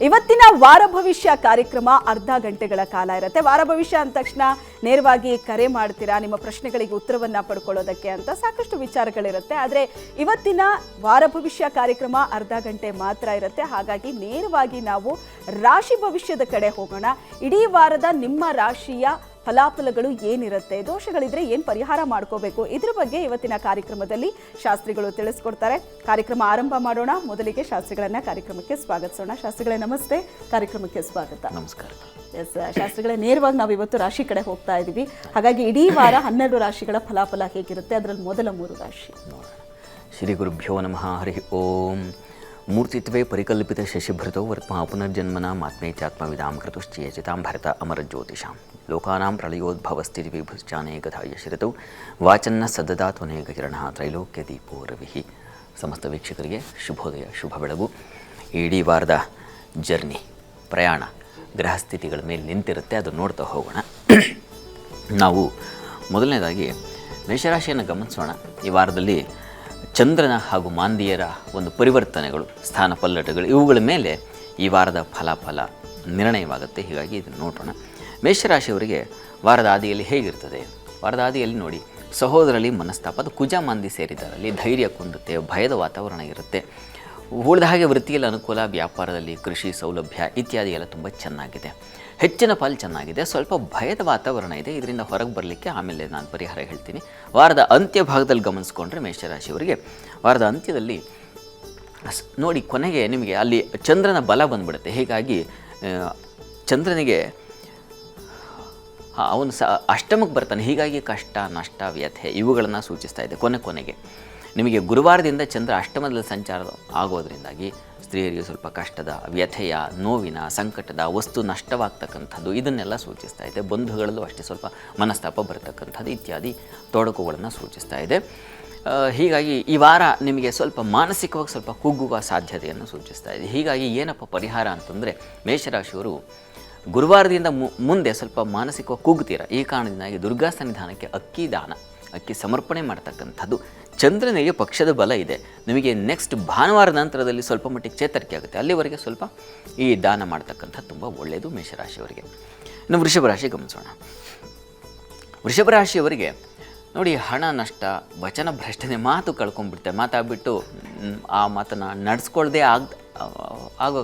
ಇವತ್ತಿನ ವಾರ ಭವಿಷ್ಯ ಕಾರ್ಯಕ್ರಮ ಅರ್ಧ ಗಂಟೆಗಳ ಕಾಲ ಇರುತ್ತೆ. ವಾರ ಭವಿಷ್ಯ ಅಂದ ತಕ್ಷಣ ನೇರವಾಗಿ ಕರೆ ಮಾಡ್ತೀರಾ? ನಿಮ್ಮ ಪ್ರಶ್ನೆಗಳಿಗೆ ಉತ್ತರವನ್ನ ಪಡ್ಕೊಳ್ಳೋದಕ್ಕೆ ಅಂತ ಸಾಕಷ್ಟು ವಿಚಾರಗಳಿರುತ್ತೆ. ಆದರೆ ಇವತ್ತಿನ ವಾರ ಭವಿಷ್ಯ ಕಾರ್ಯಕ್ರಮ ಅರ್ಧ ಗಂಟೆ ಮಾತ್ರ ಇರುತ್ತೆ. ಹಾಗಾಗಿ ನೇರವಾಗಿ ನಾವು ರಾಶಿ ಭವಿಷ್ಯದ ಕಡೆ ಹೋಗೋಣ. ಇಡೀ ವಾರದ ನಿಮ್ಮ ರಾಶಿಯ ಫಲಾಫಲಗಳು ಏನಿರುತ್ತೆ ದೋಷಗಳಿದ್ರೆ ಏನು ಪರಿಹಾರ ಮಾಡ್ಕೋಬೇಕು ಇದ್ರ ಬಗ್ಗೆ ಇವತ್ತಿನ ಕಾರ್ಯಕ್ರಮದಲ್ಲಿ ಶಾಸ್ತ್ರಿಗಳು ತಿಳಿಸ್ಕೊಡ್ತಾರೆ. ಕಾರ್ಯಕ್ರಮ ಆರಂಭ ಮಾಡೋಣ. ಮೊದಲಿಗೆ ಶಾಸ್ತ್ರಿಗಳನ್ನ ಕಾರ್ಯಕ್ರಮಕ್ಕೆ ಸ್ವಾಗತಿಸೋಣ. ಶಾಸ್ತ್ರಿಗಳೇ ನಮಸ್ತೆ. ಕಾರ್ಯಕ್ರಮಕ್ಕೆ ಸ್ವಾಗತ. ನಮಸ್ಕಾರ. ಎಸ್ ಶಾಸ್ತ್ರಿಗಳೇ ನೇರವಾಗಿ ನಾವು ಇವತ್ತು ರಾಶಿ ಕಡೆ ಹೋಗ್ತಾ ಇದ್ದೀವಿ ಹಾಗಾಗಿ ಇಡೀ ವಾರ ಹನ್ನೆರಡು ರಾಶಿಗಳ ಫಲಾಫಲ ಹೇಗಿರುತ್ತೆ? ಅದರಲ್ಲಿ ಮೊದಲ ಮೂರು ರಾಶಿ. ಶ್ರೀ ಗುರುಭ್ಯೋ ನಮಃ ಹರಿ ಓಂ. ಮೂರ್ತಿತ್ವೇ ಪರಿಕಲ್ಪಿತ ಶಶಿಭೃತೌ ವರ್ತ್ಮ ಪುನರ್ಜನ್ಮನ ಮಾತ್ಮೇತ್ಯಾತ್ಮವಿದಾಂ ಕೃತುಶ್ಚೇಚಿತಾಂ ಭರತ ಅಮರ ಜ್ಯೋತಿಷಾಂ ಲೋಕಾನಾಂ ಪ್ರಳಯೋದ್ಭವಸ್ಥಿತಿ ವಿಭುಶ್ಚಾನೇಕಧಾಯ ಶಿರತೌ. ವಾಚನ್ನ ಸದದಾ ಕಿರಣ ತ್ರೈಲೋಕ್ಯ ದೀಪೋ ರವಿಹಿ ಸಮಸ್ತ ವೀಕ್ಷಕರಿಗೆ ಶುಭೋದಯ, ಶುಭ ಬೆಳಗು. ಇಡೀ ವಾರದ ಜರ್ನಿ, ಪ್ರಯಾಣ, ಗ್ರಹಸ್ಥಿತಿಗಳ ಮೇಲೆ ನಿಂತಿರುತ್ತೆ. ಅದು ನೋಡ್ತಾ ಹೋಗೋಣ. ನಾವು ಮೊದಲನೇದಾಗಿ ಮೇಷರಾಶಿಯನ್ನು ಗಮನಿಸೋಣ. ಈ ವಾರದಲ್ಲಿ ಚಂದ್ರನ ಹಾಗೂ ಮಾಂದಿಯರ ಒಂದು ಪರಿವರ್ತನೆಗಳು, ಸ್ಥಾನ ಪಲ್ಲಟಗಳು, ಇವುಗಳ ಮೇಲೆ ಈ ವಾರದ ಫಲಾಫಲ ನಿರ್ಣಯವಾಗುತ್ತೆ. ಹೀಗಾಗಿ ಇದನ್ನು ನೋಡೋಣ. ಮೇಷರಾಶಿಯವರಿಗೆ ವಾರದ ಆದಿಯಲ್ಲಿ ಹೇಗಿರ್ತದೆ? ವಾರದ ಆದಿಯಲ್ಲಿ ನೋಡಿ ಸಹೋದರಲ್ಲಿ ಮನಸ್ತಾಪ ಅದು ಕುಜ ಮಾಂದಿ ಸೇರಿದರಲ್ಲಿ ಧೈರ್ಯ ಕುಂದುತ್ತೆ, ಭಯದ ವಾತಾವರಣ ಇರುತ್ತೆ. ಉಳಿದ ಹಾಗೆ ವೃತ್ತಿಯಲ್ಲಿ ಅನುಕೂಲ, ವ್ಯಾಪಾರದಲ್ಲಿ ಕೃಷಿ ಸೌಲಭ್ಯ ಇತ್ಯಾದಿ ಎಲ್ಲ ತುಂಬ ಚೆನ್ನಾಗಿದೆ. ಹೆಚ್ಚಿನ ಪಾಲು ಚೆನ್ನಾಗಿದೆ, ಸ್ವಲ್ಪ ಭಯದ ವಾತಾವರಣ ಇದೆ, ಇದರಿಂದ ಹೊರಗೆ ಬರಲಿಕ್ಕೆ ಆಮೇಲೆ ನಾನು ಪರಿಹಾರ ಹೇಳ್ತೀನಿ. ವಾರದ ಅಂತ್ಯ ಭಾಗದಲ್ಲಿ ಗಮನಿಸ್ಕೊಂಡ್ರೆ ಮೇಷರಾಶಿಯವರಿಗೆ ವಾರದ ಅಂತ್ಯದಲ್ಲಿ ನೋಡಿ ಕೊನೆಗೆ ನಿಮಗೆ ಅಲ್ಲಿ ಚಂದ್ರನ ಬಲ ಬಂದ್ಬಿಡುತ್ತೆ. ಹೀಗಾಗಿ ಚಂದ್ರನಿಗೆ ಅವನು ಸ ಅಷ್ಟಮಕ್ಕೆ ಬರ್ತಾನೆ. ಹೀಗಾಗಿ ಕಷ್ಟ, ನಷ್ಟ, ವ್ಯಥೆ ಇವುಗಳನ್ನು ಸೂಚಿಸ್ತಾ ಇದೆ ಕೊನೆ ಕೊನೆಗೆ. ನಿಮಗೆ ಗುರುವಾರದಿಂದ ಚಂದ್ರ ಅಷ್ಟಮದಲ್ಲಿ ಸಂಚಾರ ಆಗೋದ್ರಿಂದಾಗಿ ಸ್ತ್ರೀಯರಿಗೆ ಸ್ವಲ್ಪ ಕಷ್ಟದ, ವ್ಯಥೆಯ, ನೋವಿನ, ಸಂಕಟದ ವಸ್ತು ನಷ್ಟವಾಗ್ತಕ್ಕಂಥದ್ದು ಇದನ್ನೆಲ್ಲ ಸೂಚಿಸ್ತಾ ಇದೆ. ಬಂಧುಗಳಲ್ಲೂ ಅಷ್ಟೇ ಸ್ವಲ್ಪ ಮನಸ್ತಾಪ ಬರ್ತಕ್ಕಂಥದ್ದು ಇತ್ಯಾದಿ ತೊಡಕುಗಳನ್ನು ಸೂಚಿಸ್ತಾ ಇದೆ. ಹೀಗಾಗಿ ಈ ವಾರ ನಿಮಗೆ ಸ್ವಲ್ಪ ಮಾನಸಿಕವಾಗಿ ಸ್ವಲ್ಪ ಕುಗ್ಗುವ ಸಾಧ್ಯತೆಯನ್ನು ಸೂಚಿಸ್ತಾ ಇದೆ. ಹೀಗಾಗಿ ಏನಪ್ಪ ಪರಿಹಾರ ಅಂತಂದರೆ ಮೇಷರಾಶಿಯವರು ಗುರುವಾರದಿಂದ ಮುಂದೆ ಸ್ವಲ್ಪ ಮಾನಸಿಕವಾಗಿ ಕುಗ್ಗುತ್ತೀರ ಈ ಕಾರಣದಿಂದಾಗಿ ದುರ್ಗಾ ಸನ್ನಿಧಾನಕ್ಕೆ ಅಕ್ಕಿ ದಾನ, ಅಕ್ಕಿ ಸಮರ್ಪಣೆ ಮಾಡ್ತಕ್ಕಂಥದ್ದು ಚಂದ್ರನಿಗೆ ಪಕ್ಷದ ಬಲ ಇದೆ. ನಿಮಗೆ ನೆಕ್ಸ್ಟ್ ಭಾನುವಾರ ನಂತರದಲ್ಲಿ ಸ್ವಲ್ಪ ಮಟ್ಟಿಗೆ ಚೇತರಿಕೆ ಆಗುತ್ತೆ. ಅಲ್ಲಿವರೆಗೆ ಸ್ವಲ್ಪ ಈ ದಾನ ಮಾಡ್ತಕ್ಕಂಥ ತುಂಬ ಒಳ್ಳೆಯದು ಮೇಷರಾಶಿಯವರಿಗೆ. ಇನ್ನು ವೃಷಭ ರಾಶಿ ಗಮನಿಸೋಣ. ವೃಷಭ ರಾಶಿಯವರಿಗೆ ನೋಡಿ, ಹಣ, ನಷ್ಟ, ವಚನ ಭ್ರಷ್ಟನೆ ಮಾತು ಕಳ್ಕೊಂಡ್ಬಿಡ್ತಾರೆ ಮಾತಾಡ್ಬಿಟ್ಟು ಆ ಮಾತನ್ನು ನಡೆಸ್ಕೊಳ್ದೆ ಆಗ ಆಗೋ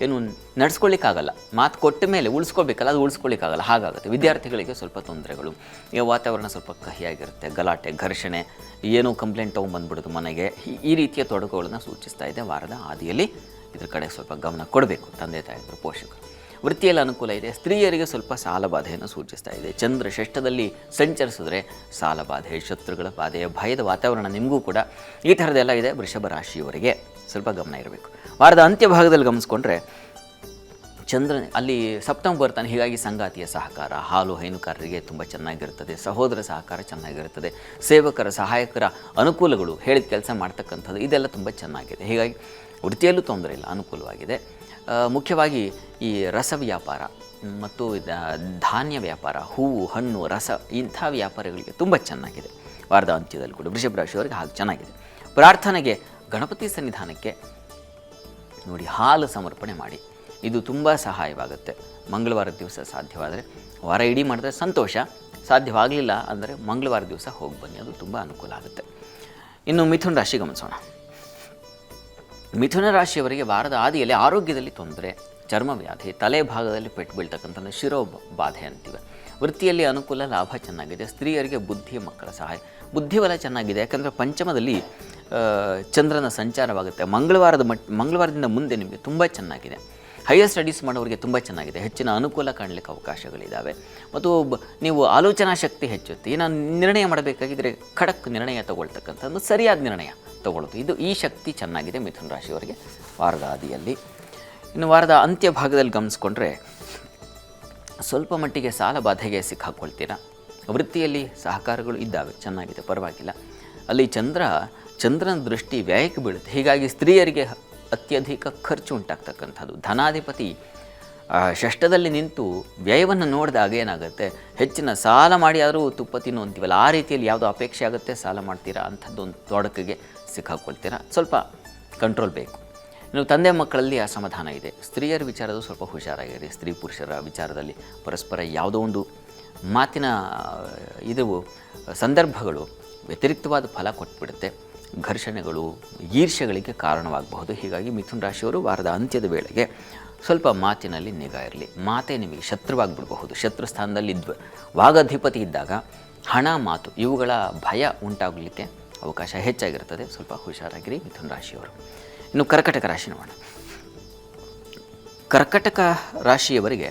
ಏನು ನಡ್ಸ್ಕೊಳ್ಳಿಕ್ಕಾಗಲ್ಲ. ಮಾತು ಕೊಟ್ಟ ಮೇಲೆ ಉಳಿಸ್ಕೊಳ್ಬೇಕಲ್ಲ ಅದು ಉಳಿಸ್ಕೊಳ್ಳಿಕ್ಕಾಗಲ್ಲ. ಹಾಗಾಗುತ್ತೆ. ವಿದ್ಯಾರ್ಥಿಗಳಿಗೆ ಸ್ವಲ್ಪ ತೊಂದರೆಗಳು. ಈಗ ವಾತಾವರಣ ಸ್ವಲ್ಪ ಕಹಿಯಾಗಿರುತ್ತೆ. ಗಲಾಟೆ, ಘರ್ಷಣೆ, ಏನೋ ಕಂಪ್ಲೇಂಟ್ ತೊಗೊಂಬಂದ್ಬಿಡೋದು ಮನೆಗೆ. ಈ- ರೀತಿಯ ತೊಡಕುಗಳನ್ನು ಸೂಚಿಸ್ತಾ ಇದೆ ವಾರದ ಆದಿಯಲ್ಲಿ ಇದ್ರ ಕಡೆ ಸ್ವಲ್ಪ ಗಮನ ಕೊಡಬೇಕು ತಂದೆ ತಾಯಿಗಳು ಪೋಷಕರು. ವೃತ್ತಿಯಲ್ಲಿ ಅನುಕೂಲ ಇದೆ. ಸ್ತ್ರೀಯರಿಗೆ ಸ್ವಲ್ಪ ಸಾಲಬಾಧೆಯನ್ನು ಸೂಚಿಸ್ತಾ ಇದೆ. ಚಂದ್ರ ಷಷ್ಠದಲ್ಲಿ ಸಂಚರಿಸಿದ್ರೆ ಸಾಲಬಾಧೆ ಶತ್ರುಗಳ ಬಾಧೆಯ ಭಯದ ವಾತಾವರಣ ನಿಮಗೂ ಕೂಡ ಈ ಥರದ್ದೆಲ್ಲ ಇದೆ ವೃಷಭ ರಾಶಿಯವರಿಗೆ. ಸ್ವಲ್ಪ ಗಮನ ಇರಬೇಕು. ವಾರದ ಅಂತ್ಯ ಭಾಗದಲ್ಲಿ ಗಮನಿಸ್ಕೊಂಡ್ರೆ ಚಂದ್ರ ಅಲ್ಲಿ ಸಪ್ತಮ ಬರ್ತಾನೆ, ಹೀಗಾಗಿ ಸಂಗಾತಿಯ ಸಹಕಾರ, ಹಾಲು ಹೈನುಕಾರರಿಗೆ ತುಂಬ ಚೆನ್ನಾಗಿರುತ್ತದೆ, ಸಹೋದರ ಸಹಕಾರ ಚೆನ್ನಾಗಿರುತ್ತದೆ, ಸೇವಕರ, ಸಹಾಯಕರ ಅನುಕೂಲಗಳು, ಹೇಳಿದ ಕೆಲಸ ಮಾಡ್ತಕ್ಕಂಥದ್ದು, ಇದೆಲ್ಲ ತುಂಬ ಚೆನ್ನಾಗಿದೆ. ಹೀಗಾಗಿ ವೃತ್ತಿಯಲ್ಲೂ ತೊಂದರೆ ಇಲ್ಲ, ಅನುಕೂಲವಾಗಿದೆ. ಮುಖ್ಯವಾಗಿ ಈ ರಸ ವ್ಯಾಪಾರ ಮತ್ತು ಧಾನ್ಯ ವ್ಯಾಪಾರ, ಹೂವು, ಹಣ್ಣು, ರಸ, ಇಂಥ ವ್ಯಾಪಾರಗಳಿಗೆ ತುಂಬ ಚೆನ್ನಾಗಿದೆ. ವಾರದ ಅಂತ್ಯದಲ್ಲಿ ಕೂಡ ವೃಷಭ ರಾಶಿಯವರಿಗೆ ಹಾಗೆ ಚೆನ್ನಾಗಿದೆ. ಪ್ರಾರ್ಥನೆಗೆ, ಗಣಪತಿ ಸನ್ನಿಧಾನಕ್ಕೆ ನೋಡಿ ಹಾಲು ಸಮರ್ಪಣೆ ಮಾಡಿ. ಇದು ತುಂಬ ಸಹಾಯವಾಗುತ್ತೆ. ಮಂಗಳವಾರದ ದಿವಸ ಸಾಧ್ಯವಾದರೆ ವಾರ ಇಡೀ ಮಾಡಿದ್ರೆ ಸಂತೋಷ. ಸಾಧ್ಯವಾಗಲಿಲ್ಲ ಅಂದರೆ ಮಂಗಳವಾರ ದಿವಸ ಹೋಗಿ ಬನ್ನಿ. ಅದು ತುಂಬ ಅನುಕೂಲ ಆಗುತ್ತೆ. ಇನ್ನು ಮಿಥುನ ರಾಶಿ ಗಮನಿಸೋಣ. ಮಿಥುನ ರಾಶಿಯವರಿಗೆ ವಾರದ ಆದಿಯಲ್ಲಿ ಆರೋಗ್ಯದಲ್ಲಿ ತೊಂದರೆ ಚರ್ಮ ವ್ಯಾಧಿ ತಲೆ ಭಾಗದಲ್ಲಿ ಪೆಟ್ಟು ಬೀಳ್ತಕ್ಕಂಥ ಶಿರೋ ಬಾಧೆ ಅಂತೀವೆ. ವೃತ್ತಿಯಲ್ಲಿ ಅನುಕೂಲ ಲಾಭ ಚೆನ್ನಾಗಿದೆ, ಸ್ತ್ರೀಯರಿಗೆ ಬುದ್ಧಿ, ಮಕ್ಕಳ ಸಹಾಯ. ಬುದ್ಧಿಬಲ ಚೆನ್ನಾಗಿದೆ, ಯಾಕಂದರೆ ಪಂಚಮದಲ್ಲಿ ಚಂದ್ರನ ಸಂಚಾರವಾಗುತ್ತೆ. ಮಂಗಳವಾರದ ಮಟ್, ಮಂಗಳವಾರದಿಂದ ಮುಂದೆ ನಿಮಗೆ ತುಂಬ ಚೆನ್ನಾಗಿದೆ. ಹೈಯರ್ ಸ್ಟಡೀಸ್ ಮಾಡೋರಿಗೆ ತುಂಬ ಚೆನ್ನಾಗಿದೆ. ಹೆಚ್ಚಿನ ಅನುಕೂಲ ಕಾಣಲಿಕ್ಕೆ ಅವಕಾಶಗಳಿದ್ದಾವೆ ಮತ್ತು ನೀವು ಆಲೋಚನಾ ಶಕ್ತಿ ಹೆಚ್ಚುತ್ತೆ. ನಾನು ನಿರ್ಣಯ ಮಾಡಬೇಕಾಗಿದ್ದರೆ ಖಡಕ್ ನಿರ್ಣಯ ತಗೊಳ್ತಕ್ಕಂಥದ್ದು ಸರಿಯಾದ ನಿರ್ಣಯ ತಗೊಳ್ಳೋದು. ಇದು ಈ ಶಕ್ತಿ ಚೆನ್ನಾಗಿದೆ ಮಿಥುನ ರಾಶಿಯವರಿಗೆ ವಾರದ ಆದಿಯಲ್ಲಿ ಇನ್ನು ವಾರದ ಅಂತ್ಯ ಭಾಗದಲ್ಲಿ ಗಮನಿಸ್ಕೊಂಡ್ರೆ ಸ್ವಲ್ಪ ಮಟ್ಟಿಗೆ ಸಾಲ ಬಾಧೆಗೆ ಸಿಕ್ಕಾಕೊಳ್ತೀರಾ? ವೃತ್ತಿಯಲ್ಲಿ ಸಹಕಾರಗಳು ಇದ್ದಾವೆ, ಚೆನ್ನಾಗಿದೆ, ಪರವಾಗಿಲ್ಲ. ಅಲ್ಲಿ ಚಂದ್ರ, ಚಂದ್ರನ ದೃಷ್ಟಿ ವ್ಯಯಕ್ಕೆ ಬೀಳುತ್ತೆ. ಹೀಗಾಗಿ ಸ್ತ್ರೀಯರಿಗೆ ಅತ್ಯಧಿಕ ಖರ್ಚು ಉಂಟಾಗ್ತಕ್ಕಂಥದ್ದು. ಧನಾಧಿಪತಿ ಷಷ್ಠದಲ್ಲಿ ನಿಂತು ವ್ಯಯವನ್ನು ನೋಡಿದಾಗ ಏನಾಗುತ್ತೆ? ಹೆಚ್ಚಿನ ಸಾಲ ಮಾಡಿ ಆದರೂ ತುಪ್ಪ ತಿನ್ನು ಅಂತೀವಲ್ಲ. ಆ ರೀತಿಯಲ್ಲಿ ಯಾವುದೋ ಅಪೇಕ್ಷೆ ಆಗುತ್ತೆ? ಸಾಲ ಮಾಡ್ತೀರಾ? ಅಂಥದ್ದೊಂದು ತೊಡಕಿಗೆ ಸಿಕ್ಕಾಕ್ಕೊಳ್ತೀರಾ ಸ್ವಲ್ಪ ಕಂಟ್ರೋಲ್ ಬೇಕು. ಇನ್ನು ತಂದೆ ಮಕ್ಕಳಲ್ಲಿ ಅಸಮಾಧಾನ ಇದೆ. ಸ್ತ್ರೀಯರ ವಿಚಾರದಲ್ಲೂ ಸ್ವಲ್ಪ ಹುಷಾರಾಗಿರಿ. ಸ್ತ್ರೀ ಪುರುಷರ ವಿಚಾರದಲ್ಲಿ ಪರಸ್ಪರ ಯಾವುದೋ ಒಂದು ಮಾತಿನ ಇದು, ಸಂದರ್ಭಗಳು ವ್ಯತಿರಿಕ್ತವಾದ ಫಲ ಕೊಟ್ಬಿಡುತ್ತೆ. ಘರ್ಷಣೆಗಳು ಈರ್ಷೆಗಳಿಗೆ ಕಾರಣವಾಗಬಹುದು. ಹೀಗಾಗಿ ಮಿಥುನ್ ರಾಶಿಯವರು ವಾರದ ಅಂತ್ಯದ ವೇಳೆಗೆ ಸ್ವಲ್ಪ ಮಾತಿನಲ್ಲಿ ನಿಗಾ ಇರಲಿ. ಮಾತೇ ನಿಮಗೆ ಶತ್ರುವಾಗ್ಬಿಡಬಹುದು. ಶತ್ರು ಸ್ಥಾನದಲ್ಲಿ ದ್ವ, ವಾಗಧಿಪತಿ ಇದ್ದಾಗ ಹಣ, ಮಾತು ಇವುಗಳ ಭಯ ಉಂಟಾಗಲಿಕ್ಕೆ ಅವಕಾಶ ಹೆಚ್ಚಾಗಿರ್ತದೆ ಸ್ವಲ್ಪ ಹುಷಾರಾಗಿರಿ ಮಿಥುನ್ ರಾಶಿಯವರು. ಇನ್ನು ಕರ್ಕಟಕ ರಾಶಿ ನೋಡೋಣ. ಕರ್ಕಟಕ ರಾಶಿಯವರಿಗೆ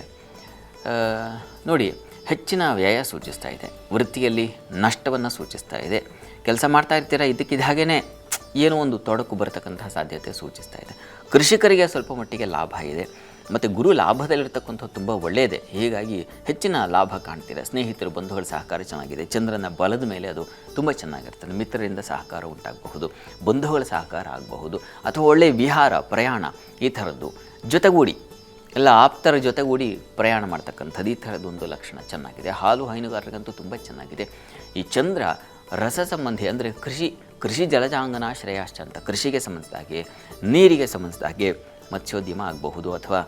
ನೋಡಿ, ಹೆಚ್ಚಿನ ವ್ಯಯ ಸೂಚಿಸ್ತಾ ಇದೆ. ವೃತ್ತಿಯಲ್ಲಿ ನಷ್ಟವನ್ನು ಸೂಚಿಸ್ತಾ ಇದೆ. ಕೆಲಸ ಮಾಡ್ತಾ ಇರ್ತೀರ? ಇದಕ್ಕಿದ ಹಾಗೇ ಏನೋ ಒಂದು ತೊಡಕು ಬರತಕ್ಕಂತಹ ಸಾಧ್ಯತೆ ಸೂಚಿಸ್ತಾ ಇದೆ. ಕೃಷಿಕರಿಗೆ ಸ್ವಲ್ಪ ಮಟ್ಟಿಗೆ ಲಾಭ ಇದೆ. ಮತ್ತು ಗುರು ಲಾಭದಲ್ಲಿರ್ತಕ್ಕಂಥದ್ದು ತುಂಬ ಒಳ್ಳೆಯದೇ. ಹೀಗಾಗಿ ಹೆಚ್ಚಿನ ಲಾಭ ಕಾಣ್ತೀರ ಸ್ನೇಹಿತರು, ಬಂಧುಗಳ ಸಹಕಾರ ಚೆನ್ನಾಗಿದೆ. ಚಂದ್ರನ ಬಲದ ಮೇಲೆ ಅದು ತುಂಬ ಚೆನ್ನಾಗಿರ್ತದೆ. ಮಿತ್ರರಿಂದ ಸಹಕಾರ ಉಂಟಾಗಬಹುದು. ಬಂಧುಗಳ ಸಹಕಾರ ಆಗಬಹುದು. ಅಥವಾ ಒಳ್ಳೆಯ ವಿಹಾರ, ಪ್ರಯಾಣ ಈ ಥರದ್ದು. ಜೊತೆಗೂಡಿ, ಎಲ್ಲ ಆಪ್ತರ ಜೊತೆಗೂಡಿ ಪ್ರಯಾಣ ಮಾಡ್ತಕ್ಕಂಥದ್ದು ಈ ಥರದ್ದೊಂದು ಲಕ್ಷಣ ಚೆನ್ನಾಗಿದೆ. ಹಾಲು ಹೈನುಗಾರರಿಗಂತೂ ತುಂಬ ಚೆನ್ನಾಗಿದೆ. ಈ ಚಂದ್ರ ರಸ ಸಂಬಂಧಿ ಅಂದರೆ ಕೃಷಿ ಕೃಷಿ ಜಲಜಾಂಗನ ಅಂತ ಕೃಷಿಗೆ ಸಂಬಂಧಿಸಿದಾಗೆ, ನೀರಿಗೆ ಸಂಬಂಧಿಸಿದಾಗೆ ಮತ್ಸ್ಯೋದ್ಯಮ ಆಗಬಹುದು ಅಥವಾ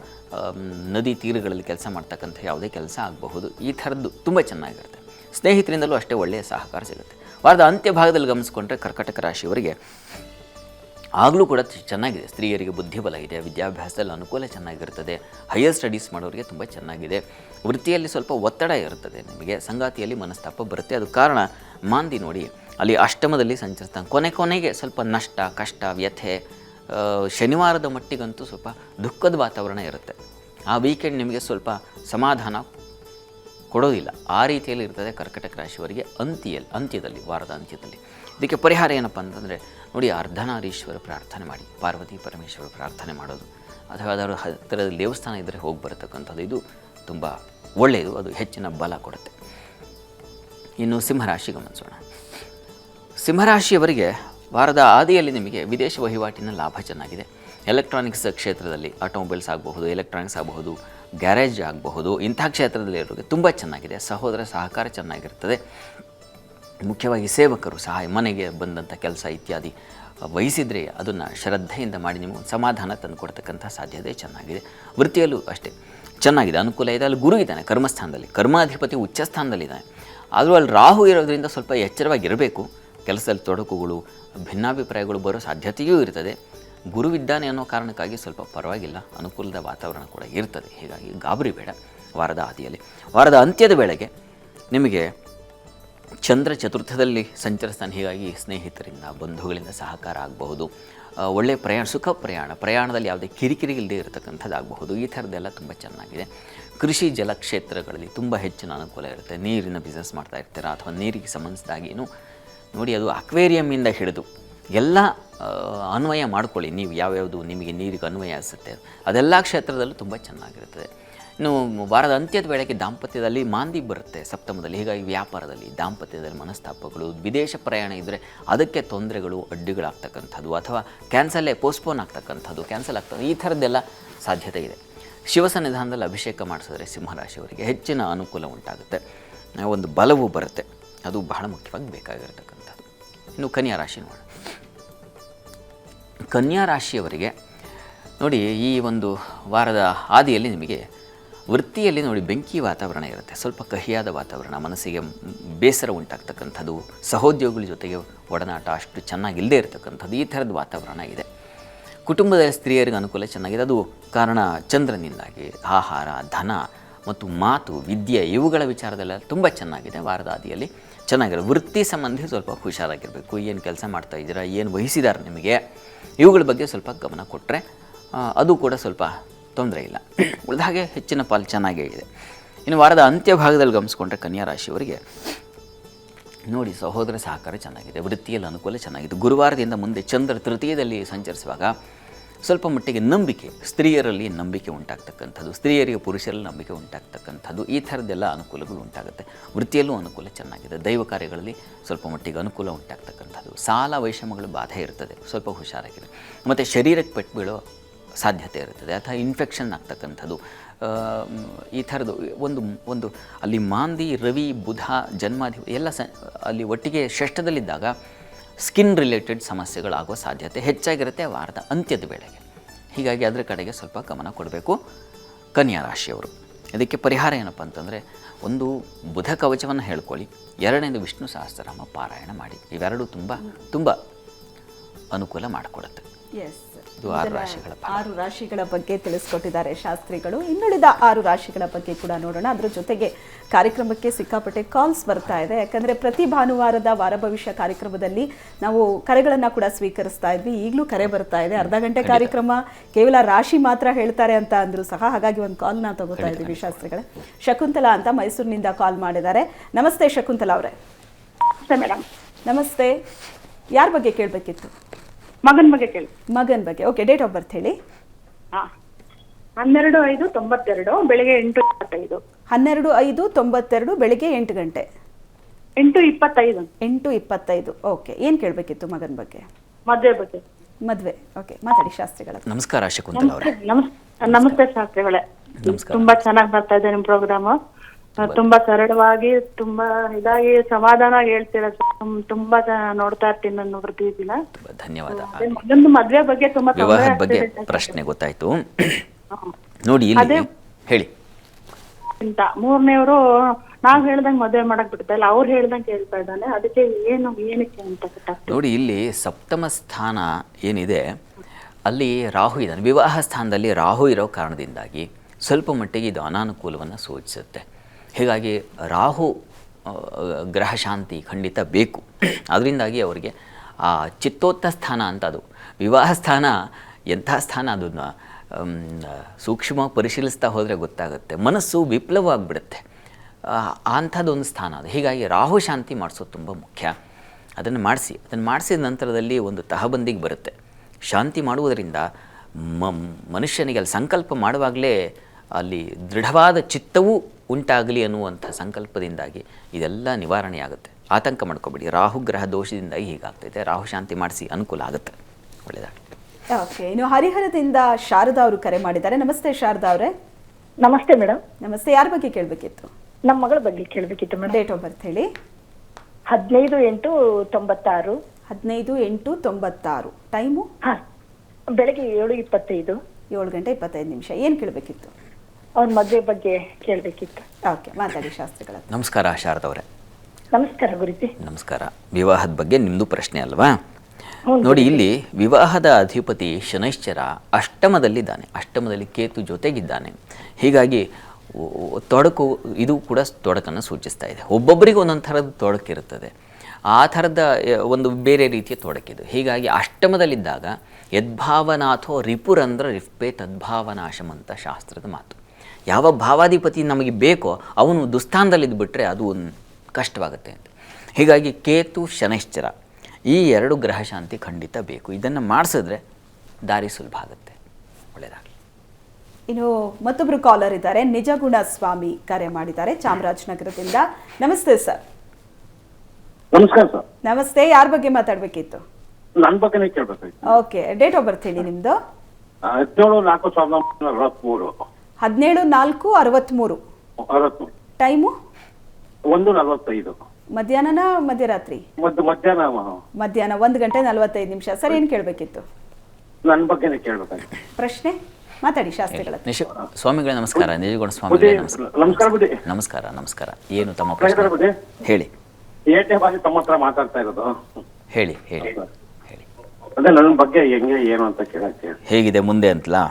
ನದಿ ತೀರಗಳಲ್ಲಿ ಕೆಲಸ ಮಾಡ್ತಕ್ಕಂಥ ಯಾವುದೇ ಕೆಲಸ ಆಗಬಹುದು. ಈ ಥರದ್ದು ತುಂಬ ಚೆನ್ನಾಗಿರುತ್ತೆ. ಸ್ನೇಹಿತರಿಂದಲೂ ಅಷ್ಟೇ ಒಳ್ಳೆಯ ಸಹಕಾರ ಸಿಗುತ್ತೆ. ವಾರದ ಅಂತ್ಯ ಭಾಗದಲ್ಲಿ ಗಮನಿಸ್ಕೊಂಡ್ರೆ ಕರ್ಕಟಕ ರಾಶಿಯವರಿಗೆ ಆಗಲೂ ಕೂಡ ಚೆನ್ನಾಗಿದೆ. ಸ್ತ್ರೀಯರಿಗೆ ಬುದ್ಧಿಬಲ ಇದೆ, ವಿದ್ಯಾಭ್ಯಾಸದಲ್ಲಿ ಅನುಕೂಲ ಚೆನ್ನಾಗಿರ್ತದೆ ಹೈಯರ್ ಸ್ಟಡೀಸ್ ಮಾಡೋರಿಗೆ ತುಂಬ ಚೆನ್ನಾಗಿದೆ. ವೃತ್ತಿಯಲ್ಲಿ ಸ್ವಲ್ಪ ಒತ್ತಡ ಇರುತ್ತದೆ ನಿಮಗೆ. ಸಂಗಾತಿಯಲ್ಲಿ ಮನಸ್ತಾಪ ಬರುತ್ತೆ. ಅದು ಕಾರಣ ಮಾಂದಿ ನೋಡಿ. ಅಲ್ಲಿ ಅಷ್ಟಮದಲ್ಲಿ ಸಂಚರಿಸ್ತಾನೆ ಕೊನೆ ಕೊನೆಗೆ ಸ್ವಲ್ಪ ನಷ್ಟ, ಕಷ್ಟ, ವ್ಯಥೆ ಶನಿವಾರದ ಮಟ್ಟಿಗಂತೂ ಸ್ವಲ್ಪ ದುಃಖದ ವಾತಾವರಣ ಇರುತ್ತೆ. ಆ ವೀಕೆಂಡ್ ನಿಮಗೆ ಸ್ವಲ್ಪ ಸಮಾಧಾನ ಕೊಡೋದಿಲ್ಲ. ಆ ರೀತಿಯಲ್ಲಿ ಇರ್ತದೆ ಕರ್ಕಟಕ ರಾಶಿಯವರಿಗೆ ಅಂತ್ಯಲ್ಲಿ ಅಂತ್ಯದಲ್ಲಿ, ವಾರದ ಅಂತ್ಯದಲ್ಲಿ. ಇದಕ್ಕೆ ಪರಿಹಾರ ಏನಪ್ಪ ಅಂತಂದರೆ, ನೋಡಿ ಅರ್ಧನಾರೀಶ್ವರ ಪ್ರಾರ್ಥನೆ ಮಾಡಿ, ಪಾರ್ವತಿ ಪರಮೇಶ್ವರ ಪ್ರಾರ್ಥನೆ ಮಾಡೋದು. ಅಥವಾ ಅದರ ಹತ್ತಿರದ ದೇವಸ್ಥಾನ ಇದ್ದರೆ ಹೋಗಿ ಬರತಕ್ಕಂಥದ್ದು, ಇದು ತುಂಬ ಒಳ್ಳೆಯದು, ಅದು ಹೆಚ್ಚಿನ ಬಲ ಕೊಡುತ್ತೆ. ಇನ್ನು ಸಿಂಹರಾಶಿ ಗಮನಿಸೋಣ. ಸಿಂಹರಾಶಿಯವರಿಗೆ ವಾರದ ಆದಿಯಲ್ಲಿ ನಿಮಗೆ ವಿದೇಶ ವಹಿವಾಟಿನ ಲಾಭ ಚೆನ್ನಾಗಿದೆ. ಎಲೆಕ್ಟ್ರಾನಿಕ್ಸ್ ಕ್ಷೇತ್ರದಲ್ಲಿ ಆಟೋಮೊಬೈಲ್ಸ್ ಆಗಬಹುದು, ಎಲೆಕ್ಟ್ರಾನಿಕ್ಸ್ ಆಗಬಹುದು, ಗ್ಯಾರೇಜ್ ಆಗಬಹುದು ಇಂಥ ಕ್ಷೇತ್ರದಲ್ಲಿ ಇರೋರಿಗೆ ತುಂಬ ಚೆನ್ನಾಗಿದೆ. ಸಹೋದರ ಸಹಕಾರ ಚೆನ್ನಾಗಿರ್ತದೆ ಮುಖ್ಯವಾಗಿ ಸೇವಕರು ಸಹಾಯ, ಮನೆಗೆ ಬಂದಂಥ ಕೆಲಸ ಇತ್ಯಾದಿ ವಹಿಸಿದರೆ ಅದನ್ನು ಶ್ರದ್ಧೆಯಿಂದ ಮಾಡಿ ನಿಮಗೆ ಸಮಾಧಾನ ತಂದುಕೊಡ್ತಕ್ಕಂಥ ಸಾಧ್ಯತೆ ಚೆನ್ನಾಗಿದೆ. ವೃತ್ತಿಯಲ್ಲೂ ಅಷ್ಟೇ. ಚೆನ್ನಾಗಿದೆ. ಅನುಕೂಲ ಇದೆ. ಅಲ್ಲಿ ಗುರು ಇದ್ದಾನೆ, ಕರ್ಮಸ್ಥಾನದಲ್ಲಿ. ಕರ್ಮಾಧಿಪತಿ ಉಚ್ಚ ಸ್ಥಾನದಲ್ಲಿದ್ದಾನೆ ಆದರೂ ಅಲ್ಲಿ ರಾಹು ಇರೋದರಿಂದ ಸ್ವಲ್ಪ ಎಚ್ಚರವಾಗಿರಬೇಕು. ಕೆಲಸದಲ್ಲಿ ತೊಡಕುಗಳು, ಭಿನ್ನಾಭಿಪ್ರಾಯಗಳು ಬರೋ ಸಾಧ್ಯತೆಯೂ ಇರ್ತದೆ. ಗುರುವಿದ್ದಾನೆ ಅನ್ನೋ ಕಾರಣಕ್ಕಾಗಿ ಸ್ವಲ್ಪ ಪರವಾಗಿಲ್ಲ, ಅನುಕೂಲದ ವಾತಾವರಣ ಕೂಡ ಇರ್ತದೆ. ಹೀಗಾಗಿ ಗಾಬರಿ ಬೇಡ ವಾರದ ಆದಿಯಲ್ಲಿ ವಾರದ ಅಂತ್ಯದ ವೇಳೆಗೆ ನಿಮಗೆ ಚಂದ್ರ ಚತುರ್ಥದಲ್ಲಿ ಸಂಚರಿಸ್ತಾನೆ. ಹೀಗಾಗಿ ಸ್ನೇಹಿತರಿಂದ, ಬಂಧುಗಳಿಂದ ಸಹಕಾರ ಆಗಬಹುದು ಒಳ್ಳೆಯ ಪ್ರಯಾಣ, ಸುಖ ಪ್ರಯಾಣ, ಪ್ರಯಾಣದಲ್ಲಿ ಯಾವುದೇ ಕಿರಿಕಿರಿ ಇಲ್ಲದೆ ಇರತಕ್ಕಂಥದ್ದಾಗಬಹುದು. ಈ ಥರದ್ದೆಲ್ಲ ತುಂಬ ಚೆನ್ನಾಗಿದೆ. ಕೃಷಿ ಜಲಕ್ಷೇತ್ರಗಳಲ್ಲಿ ತುಂಬ ಹೆಚ್ಚಿನ ಅನುಕೂಲ ಇರುತ್ತೆ. ನೀರಿನ ಬಿಸ್ನೆಸ್ ಮಾಡ್ತಾ ಇರ್ತೀರಾ ಅಥವಾ ನೀರಿಗೆ ಸಂಬಂಧಿಸಿದಾಗೇನು ನೋಡಿ, ಅದು ಅಕ್ವೇರಿಯಮ್ಮಿಂದ ಹಿಡಿದು ಎಲ್ಲ ಅನ್ವಯ ಮಾಡ್ಕೊಳ್ಳಿ. ನೀವು ಯಾವ್ಯಾವುದು ನಿಮಗೆ ನೀರಿಗೆ ಅನ್ವಯ ಅನಿಸುತ್ತೆ. ಅದೆಲ್ಲ ಕ್ಷೇತ್ರದಲ್ಲೂ ತುಂಬ ಚೆನ್ನಾಗಿರುತ್ತದೆ ಇನ್ನು ವಾರದ ಅಂತ್ಯದ ವೇಳೆಗೆ ದಾಂಪತ್ಯದಲ್ಲಿ ಮಾಂದಿ ಬರುತ್ತೆ ಸಪ್ತಮದಲ್ಲಿ. ಹೀಗಾಗಿ ವ್ಯಾಪಾರದಲ್ಲಿ ದಾಂಪತ್ಯದಲ್ಲಿ ಮನಸ್ತಾಪಗಳು, ವಿದೇಶ ಪ್ರಯಾಣ ಇದ್ದರೆ ಅದಕ್ಕೆ ತೊಂದರೆಗಳು, ಅಡ್ಡಿಗಳಾಗ್ತಕ್ಕಂಥದ್ದು, ಅಥವಾ ಕ್ಯಾನ್ಸಲ್ಲೇ ಪೋಸ್ಟ್ಪೋನ್ ಆಗ್ತಕ್ಕಂಥದ್ದು ಕ್ಯಾನ್ಸಲ್ ಆಗ್ತದೆ ಈ ಥರದ್ದೆಲ್ಲ ಸಾಧ್ಯತೆ ಇದೆ. ಶಿವಸನ್ನಿಧಾನದಲ್ಲಿ ಅಭಿಷೇಕ ಮಾಡಿಸಿದ್ರೆ ಸಿಂಹರಾಶಿಯವರಿಗೆ ಹೆಚ್ಚಿನ ಅನುಕೂಲ ಉಂಟಾಗುತ್ತೆ. ಒಂದು ಬಲವು ಬರುತ್ತೆ. ಅದು ಬಹಳ ಮುಖ್ಯವಾಗಿ ಬೇಕಾಗಿರ್ತಕ್ಕಂಥದ್ದು. ಇನ್ನು ಕನ್ಯಾ ರಾಶಿ ನೋಡೋಣ. ಕನ್ಯಾ ರಾಶಿಯವರಿಗೆ ನೋಡಿ ಈ ಒಂದು ವಾರದ ಆದಿಯಲ್ಲಿ ನಿಮಗೆ ವೃತ್ತಿಯಲ್ಲಿ ನೋಡಿ ಬೆಂಕಿ ವಾತಾವರಣ ಇರುತ್ತೆ. ಸ್ವಲ್ಪ ಕಹಿಯಾದ ವಾತಾವರಣ, ಮನಸ್ಸಿಗೆ ಬೇಸರ ಉಂಟಾಗ್ತಕ್ಕಂಥದ್ದು, ಸಹೋದ್ಯೋಗಿಗಳ ಜೊತೆಗೆ ಒಡನಾಟ ಅಷ್ಟು ಚೆನ್ನಾಗಿಲ್ಲದೆ ಇರತಕ್ಕಂಥದ್ದು, ಈ ಥರದ ವಾತಾವರಣ ಇದೆ. ಕುಟುಂಬದ ಸ್ತ್ರೀಯರಿಗೆ ಅನುಕೂಲ ಚೆನ್ನಾಗಿದೆ. ಅದು ಕಾರಣ ಚಂದ್ರನಿಂದಾಗಿ ಆಹಾರ, ಧನ ಮತ್ತು ಮಾತು, ವಿದ್ಯೆ ಇವುಗಳ ವಿಚಾರದಲ್ಲ ತುಂಬ ಚೆನ್ನಾಗಿದೆ ವಾರದಾದಿಯಲ್ಲಿ ಚೆನ್ನಾಗಿರೋ ವೃತ್ತಿ ಸಂಬಂಧಿ ಸ್ವಲ್ಪ ಹುಷಾರಾಗಿರಬೇಕು. ಏನು ಕೆಲಸ ಮಾಡ್ತಾ ಇದ್ದೀರಾ? ಏನು ವಹಿಸಿದ್ದಾರೆ ನಿಮಗೆ? ಇವುಗಳ ಬಗ್ಗೆ ಸ್ವಲ್ಪ ಗಮನ ಕೊಟ್ಟರೆ ಅದು ಕೂಡ ಸ್ವಲ್ಪ ತೊಂದರೆ ಇಲ್ಲ. ಉಳಿದ ಹಾಗೆ ಹೆಚ್ಚಿನ ಪಾಲು ಚೆನ್ನಾಗೇ ಇದೆ. ಇನ್ನು ವಾರದ ಅಂತ್ಯ ಭಾಗದಲ್ಲಿ ಗಮನಿಸ್ಕೊಂಡ್ರೆ ಕನ್ಯಾ ರಾಶಿಯವರಿಗೆ ನೋಡಿ, ಸಹೋದರ ಸಹಕಾರ ಚೆನ್ನಾಗಿದೆ. ವೃತ್ತಿಯಲ್ಲಿ ಅನುಕೂಲ ಚೆನ್ನಾಗಿದೆ. ಗುರುವಾರದಿಂದ ಮುಂದೆ ಚಂದ್ರ ತೃತೀಯದಲ್ಲಿ ಸಂಚರಿಸುವಾಗ ಸ್ವಲ್ಪ ಮಟ್ಟಿಗೆ ನಂಬಿಕೆ, ಸ್ತ್ರೀಯರಲ್ಲಿ ನಂಬಿಕೆ ಉಂಟಾಗ್ತಕ್ಕಂಥದ್ದು, ಸ್ತ್ರೀಯರಿಗೆ ಪುರುಷರಲ್ಲಿ ನಂಬಿಕೆ ಉಂಟಾಗ್ತಕ್ಕಂಥದ್ದು, ಈ ಥರದ್ದೆಲ್ಲ ಅನುಕೂಲಗಳು ಉಂಟಾಗುತ್ತೆ. ವೃತ್ತಿಯಲ್ಲೂ ಅನುಕೂಲ ಚೆನ್ನಾಗಿದೆ. ದೈವ ಕಾರ್ಯಗಳಲ್ಲಿ ಸ್ವಲ್ಪ ಮಟ್ಟಿಗೆ ಅನುಕೂಲ ಉಂಟಾಗ್ತಕ್ಕಂಥದ್ದು. ಸಾಲ, ವೈಷಮ್ಯಗಳು ಬಾಧೆ ಇರ್ತದೆ. ಸ್ವಲ್ಪ ಹುಷಾರಾಗಿದೆ ಮತ್ತು ಶರೀರಕ್ಕೆ ಪೆಟ್ಟು ಬೀಳೋ ಸಾಧ್ಯತೆ ಇರ್ತದೆ. ಅಥವಾ ಇನ್ಫೆಕ್ಷನ್ ಆಗ್ತಕ್ಕಂಥದ್ದು. ಈ ಥರದ್ದು ಒಂದು ಒಂದು ಅಲ್ಲಿ ಮಾಂದಿ, ರವಿ, ಬುಧ ಜನ್ಮಾಧಿ ಎಲ್ಲ ಸ, ಅಲ್ಲಿ ಒಟ್ಟಿಗೆ ಷಷ್ಠದಲ್ಲಿದ್ದಾಗ ಸ್ಕಿನ್ ರಿಲೇಟೆಡ್ ಸಮಸ್ಯೆಗಳಾಗೋ ಸಾಧ್ಯತೆ ಹೆಚ್ಚಾಗಿರುತ್ತೆ ವಾರದ ಅಂತ್ಯದ ವೇಳೆಗೆ. ಹೀಗಾಗಿ ಅದರ ಕಡೆಗೆ ಸ್ವಲ್ಪ ಗಮನ ಕೊಡಬೇಕು ಕನ್ಯಾ ರಾಶಿಯವರು. ಇದಕ್ಕೆ ಪರಿಹಾರ ಏನಪ್ಪ ಅಂತಂದರೆ ಒಂದು ಬುಧ ಕವಚವನ್ನು ಹೇಳ್ಕೊಳ್ಳಿ, ಎರಡನೇದು ವಿಷ್ಣು ಸಹಸ್ರನಾಮ ಪಾರಾಯಣ ಮಾಡಿ, ಇವೆರಡೂ ತುಂಬ ತುಂಬ ಅನುಕೂಲ ಮಾಡಿಕೊಡುತ್ತೆ. ಎಸ್ ಆರು ರಾಶಿಗಳ. ಆರು ರಾಶಿಗಳ ಬಗ್ಗೆ ತಿಳಿಸ್ಕೊಟ್ಟಿದ್ದಾರೆ ಶಾಸ್ತ್ರಿಗಳು. ಇನ್ನುಳಿದ ಆರು ರಾಶಿಗಳ ಬಗ್ಗೆ ಕೂಡ ನೋಡೋಣ. ಅದರ ಜೊತೆಗೆ ಕಾರ್ಯಕ್ರಮಕ್ಕೆ ಸಿಕ್ಕಾಪಟ್ಟೆ ಕಾಲ್ಸ್ ಬರ್ತಾ ಇದೆ. ಯಾಕಂದ್ರೆ ಪ್ರತಿ ಭಾನುವಾರದ ವಾರ ಭವಿಷ್ಯ ಕಾರ್ಯಕ್ರಮದಲ್ಲಿ ನಾವು ಕರೆಗಳನ್ನ ಕೂಡ ಸ್ವೀಕರಿಸ್ತಾ ಇದ್ವಿ. ಈಗಲೂ ಕರೆ ಬರ್ತಾ ಇದೆ. ಅರ್ಧ ಗಂಟೆ ಕಾರ್ಯಕ್ರಮ ಕೇವಲ ರಾಶಿ ಮಾತ್ರ ಹೇಳ್ತಾರೆ ಅಂತ ಅಂದ್ರು ಸಹ ಹಾಗಾಗಿ ಒಂದು ಕಾಲ್ನ ತಗೋತಾ ಇದ್ದೀವಿ ಶಾಸ್ತ್ರಿಗಳೇ. ಶಕುಂತಲಾ ಅಂತ ಮೈಸೂರಿನಿಂದ ಕಾಲ್ ಮಾಡಿದ್ದಾರೆ. ನಮಸ್ತೆ ಶಕುಂತಲಾ ಅವರೇ. ನಮಸ್ತೆ. ಯಾರ ಬಗ್ಗೆ ಕೇಳಬೇಕಿತ್ತು? ಮಗನ ಬಗ್ಗೆ ಕೇಳಿ. ಮಗನ್ ಬಗ್ಗೆ. ಓಕೆ ಡೇಟ್ ಆಫ್ ಬರ್ತ್ ಹೇಳಿ. ಹಾ. ಹನ್ನೆರಡು ಐದು ತೊಂಬತ್ತೆರಡು ಬೆಳಿಗ್ಗೆ ಎಂಟು ಇಪ್ಪತ್ತೈದು. ಹನ್ನೆರಡು ಐದು ತೊಂಬತ್ತೆರಡು ಬೆಳಿಗ್ಗೆ ಎಂಟು ಗಂಟೆ. ಎಂಟು ಇಪ್ಪತ್ತೈದು. ಎಂಟು ಇಪ್ಪತ್ತೈದು. ಓಕೆ ಏನು ಕೇಳಬೇಕಿತ್ತು ಮಗನ ಬಗ್ಗೆ? ಮದುವೆ ಬಗ್ಗೆ. ಮದುವೆ. ಓಕೆ ಮಾತಾಡಿ ಶಾಸ್ತ್ರಿಗಳ ನಮಸ್ಕಾರ ಶಕುಂತಲ ಅವರೇ. ನಮಸ್ತೆ ನಮಸ್ತೆ ಶಾಸ್ತ್ರಿಗಳೇ. ನಮಸ್ಕಾರ. ತುಂಬಾ ಚೆನ್ನಾಗಿ ಬರ್ತಾ ಇದೆ ನಿಮ್ ಪ್ರೋಗ್ರಾಮ್ ತುಂಬಾ ಸರಳವಾಗಿ ತುಂಬಾ ಇದಾಗಿ ಸಮಾಧಾನ ಹೇಳ್ತೀರಾ ತುಂಬಾ ಜನ ನೋಡ್ತಾ ಇರ್ತೀನಿ ನಾನು ಪ್ರತಿದಿನ ತುಂಬ ಧನ್ಯವಾದ. ಅದೇ ಮಗಂದು ಮದ್ವೆ ಬಗ್ಗೆ ತುಂಬಾ ತೊಂದ್ರೆ ವಿವಾಹದ ಬಗ್ಗೆ ಆಗ್ತಿದೆ ಪ್ರಶ್ನೆ ಗೊತ್ತಾಯ್ತು. ನೋಡಿ ಇಲ್ಲಿ ಅದೇ- ಹೇಳಿ. ಅಂತ ಮೂರನೇವರು ನಾವ್ ಹೇಳ್ದಂಗ್ ಮದ್ವೆ ಮಾಡಕ್ ಬಿಡ್ತಾ ಇಲ್ಲ ಅವ್ರು ಹೇಳ್ದಂಗ್ ಹೇಳ್ತಾ ಇದ್ದಾನೆ ಅದಕ್ಕೆ ಏನು ಏನಕ್ಕೆ ಅಂತ ಗೊತ್ತಾಗ್ತಿಲ್ಲ. ನೋಡಿ ಇಲ್ಲಿ ಸಪ್ತಮ ಸ್ಥಾನ ಏನಿದೆ ಅಲ್ಲಿ ರಾಹು ಇದ್ದಾನೆ. ವಿವಾಹ ಸ್ಥಾನದಲ್ಲಿ ರಾಹು ಇರೋ ಕಾರಣದಿಂದಾಗಿ ಸ್ವಲ್ಪ ಮಟ್ಟಿಗೆ ಇದು ಅನಾನುಕೂಲವನ್ನು ಸೂಚಿಸುತ್ತೆ. ಹೀಗಾಗಿ ರಾಹು ಗ್ರಹ ಶಾಂತಿ ಖಂಡಿತ ಬೇಕು. ಅದರಿಂದಾಗಿ ಅವರಿಗೆ ಆ ಚಿತ್ತೋತ್ತ ಸ್ಥಾನ ಅಂತ ಅದು. ವಿವಾಹ ಸ್ಥಾನ, ಎಂಥ ಸ್ಥಾನ ಅದನ್ನು ಸೂಕ್ಷ್ಮ ಪರಿಶೀಲಿಸ್ತಾ ಹೋದರೆ ಗೊತ್ತಾಗುತ್ತೆ. ಮನಸ್ಸು ವಿಪ್ಲವವಾಗಿಬಿಡುತ್ತೆ ಅಂಥದ್ದೊಂದು ಸ್ಥಾನ ಅದು. ಹೀಗಾಗಿ ರಾಹು ಶಾಂತಿ ಮಾಡಿಸೋದು ತುಂಬ ಮುಖ್ಯ. ಅದನ್ನು ಮಾಡಿಸಿ. ಅದನ್ನು ಮಾಡಿಸಿದ ನಂತರದಲ್ಲಿ ಒಂದು ತಹಬಂದಿಗೆ ಬರುತ್ತೆ. ಶಾಂತಿ ಮಾಡುವುದರಿಂದ ಮನುಷ್ಯನಿಗೆ ಅಲ್ಲಿ ಸಂಕಲ್ಪ ಮಾಡುವಾಗಲೇ ಅಲ್ಲಿ ದೃಢವಾದ ಚಿತ್ತವೂ ಉಂಟಾಗಲಿ ಅನ್ನುವಂಥ ಸಂಕಲ್ಪದಿಂದಾಗಿ ಇದೆಲ್ಲ ನಿವಾರಣೆ ಆಗುತ್ತೆ ಆತಂಕ ಮಾಡ್ಕೋಬೇಡಿ. ರಾಹು ಗ್ರಹ ದೋಷದಿಂದಾಗಿ ಹೀಗಾಗ್ತೈತೆ. ರಾಹು ಶಾಂತಿ ಮಾಡಿಸಿ ಅನುಕೂಲ ಆಗುತ್ತೆ. ಒಳ್ಳೆಯದಾಗಲಿ ಓಕೆ ಇನ್ನು ಹರಿಹರದಿಂದ ಶಾರದಾ ಅವರು ಕರೆ ಮಾಡಿದ್ದಾರೆ. ನಮಸ್ತೆ ಶಾರದಾ ಅವರೇ. ನಮಸ್ತೆ ಮೇಡಮ್ ನಮಸ್ತೆ. ಯಾರ ಬಗ್ಗೆ ಕೇಳಬೇಕಿತ್ತು? ನಮ್ಮ ಮಗಳ ಬಗ್ಗೆ ಕೇಳಬೇಕಿತ್ತು ಮೇಡಮ್ ಡೇಟ್ ಆಫ್ ಬರ್ತ್ ಹೇಳಿ. ಹದಿನೈದು ಎಂಟು ತೊಂಬತ್ತಾರು. ಹದಿನೈದು ಎಂಟು ತೊಂಬತ್ತಾರು. ಟೈಮು? ಹಾ ಬೆಳಗ್ಗೆ ಏಳು ಇಪ್ಪತ್ತೈದು. ಏಳು ಗಂಟೆ ಇಪ್ಪತ್ತೈದು ನಿಮಿಷ. ಏನು ಕೇಳಬೇಕಿತ್ತು? ಅವ್ರ ಮದುವೆ ಬಗ್ಗೆ ಕೇಳಬೇಕಿತ್ತು. ಓಕೆ ಮಾತಾಡಿ ಶಾಸ್ತ್ರಿಗಳ. ನಮಸ್ಕಾರ ಶಾರದವರೇ ನಮಸ್ಕಾರ ಗುರುಜಿ. ನಮಸ್ಕಾರ. ವಿವಾಹದ ಬಗ್ಗೆ ನಿಮ್ಮದು ಪ್ರಶ್ನೆ ಅಲ್ವಾ? ನೋಡಿ ಇಲ್ಲಿ ವಿವಾಹದ ಅಧಿಪತಿ ಶನೈಶ್ಚರ ಅಷ್ಟಮದಲ್ಲಿದ್ದಾನೆ. ಅಷ್ಟಮದಲ್ಲಿ ಕೇತು ಜೊತೆಗಿದ್ದಾನೆ. ಹೀಗಾಗಿ ತೊಡಕು ಇದು ಕೂಡ ತೊಡಕನ್ನು ಸೂಚಿಸ್ತಾ ಇದೆ. ಒಬ್ಬೊಬ್ಬರಿಗೆ ಒಂದೊಂದು ಥರದ ತೊಡಕಿರುತ್ತದೆ ಆ ಥರದ ಒಂದು ಬೇರೆ ರೀತಿಯ ತೊಡಕಿದು. ಹೀಗಾಗಿ ಅಷ್ಟಮದಲ್ಲಿದ್ದಾಗ ಯದ್ಭಾವನಾಥೋ ರಿಪುರಂದ್ರ ರಿಫ್ಪೆ ತದ್ಭಾವನಾಶಮಂತ ಅಂತ ಶಾಸ್ತ್ರದ ಮಾತು. ಯಾವ ಭಾವಾಧಿಪತಿ ನಮಗೆ ಬೇಕೋ ಅವನು ದುಸ್ಥಾನದಲ್ಲಿದ್ದು ಬಿಟ್ಟರೆ ಅದು ಒಂದು ಕಷ್ಟವಾಗುತ್ತೆ ಅಂತ. ಹೀಗಾಗಿ ಕೇತು ಶನೈಶ್ಚರ ಈ ಎರಡು ಗ್ರಹ ಶಾಂತಿ ಖಂಡಿತ ಬೇಕು. ಇದನ್ನು ಮಾಡಿಸಿದ್ರೆ ದಾರಿ ಸುಲಭ ಆಗುತ್ತೆ. ಒಳ್ಳೆಯದಾಗಲಿ ಇನ್ನು ಮತ್ತೊಬ್ಬರು ಕಾಲರ್ ಇದ್ದಾರೆ. ನಿಜಗುಣ ಸ್ವಾಮಿ ಕರೆ ಮಾಡಿದ್ದಾರೆ ಚಾಮರಾಜನಗರದಿಂದ. ನಮಸ್ತೆ ಸರ್. ನಮಸ್ಕಾರ ಸರ್. ನಮಸ್ತೆ. ಯಾರ ಬಗ್ಗೆ ಮಾತಾಡಬೇಕಿತ್ತು? ನನ್ನ ಬಗ್ಗೆನೇ ಕೇಳಬೇಕಾಗಿತ್ತು ಓಕೆ. ಡೇಟ್ ಆಫ್ ಬರ್ತ್ ಹೇಳಿ ನಿಮ್ಮದು ಹದಿನೇಳು ನಾಲ್ಕು ಸಾವಿರದ ಒಂಬೈನೂರ ಹದಿನೇಳು ನಾಲ್ಕು ಅರವತ್ತ್ಮೂರು ಅರವತ್ಮೂರು ಟೈಮು ಒಂದು ನಲವತ್ತೈದು. ಮಧ್ಯಾಹ್ನನ ಮಧ್ಯರಾತ್ರಿ? ಮಧ್ಯಾಹ್ನ ಮಧ್ಯಾಹ್ನ ಒಂದು ಗಂಟೆ ನಲವತ್ತೈದು ನಿಮಿಷ. ಸರ್ ಏನು ಕೇಳಬೇಕಿತ್ತು? ನನ್ನ ಬಗ್ಗೆ ಕೇಳಬೇಕಾಗಿತ್ತು ಪ್ರಶ್ನೆ? ಮಾತಾಡಿ ಶಾಸ್ತ್ರಿಗಳ ಸ್ವಾಮಿಗಳೇ ನಮಸ್ಕಾರ. ನಿಜಗೌಡ ಸ್ವಾಮಿಗಳೇ ನಮಸ್ಕಾರ. ನಮಸ್ಕಾರ ನಮಸ್ಕಾರ ನಮಸ್ಕಾರ. ಏನು ತಮ್ಮ ಪ್ರಶ್ನೆ? ಹೇಳಿ. ಏಟೇ ಬಾರಿ ತಮ್ಮ ಹತ್ರ ಮಾತಾಡ್ತಾ ಇರೋದು. ಹೇಳಿ ಹೇಳಿ. ಅದೇ ನನ್ನ ಬಗ್ಗೆ ಹೆಂಗೆ ಏನು ಅಂತ ಕೇಳಕ್ಕೆ. ಹೇಗಿದೆ ಮುಂದೆ ಅಂತಲಾ?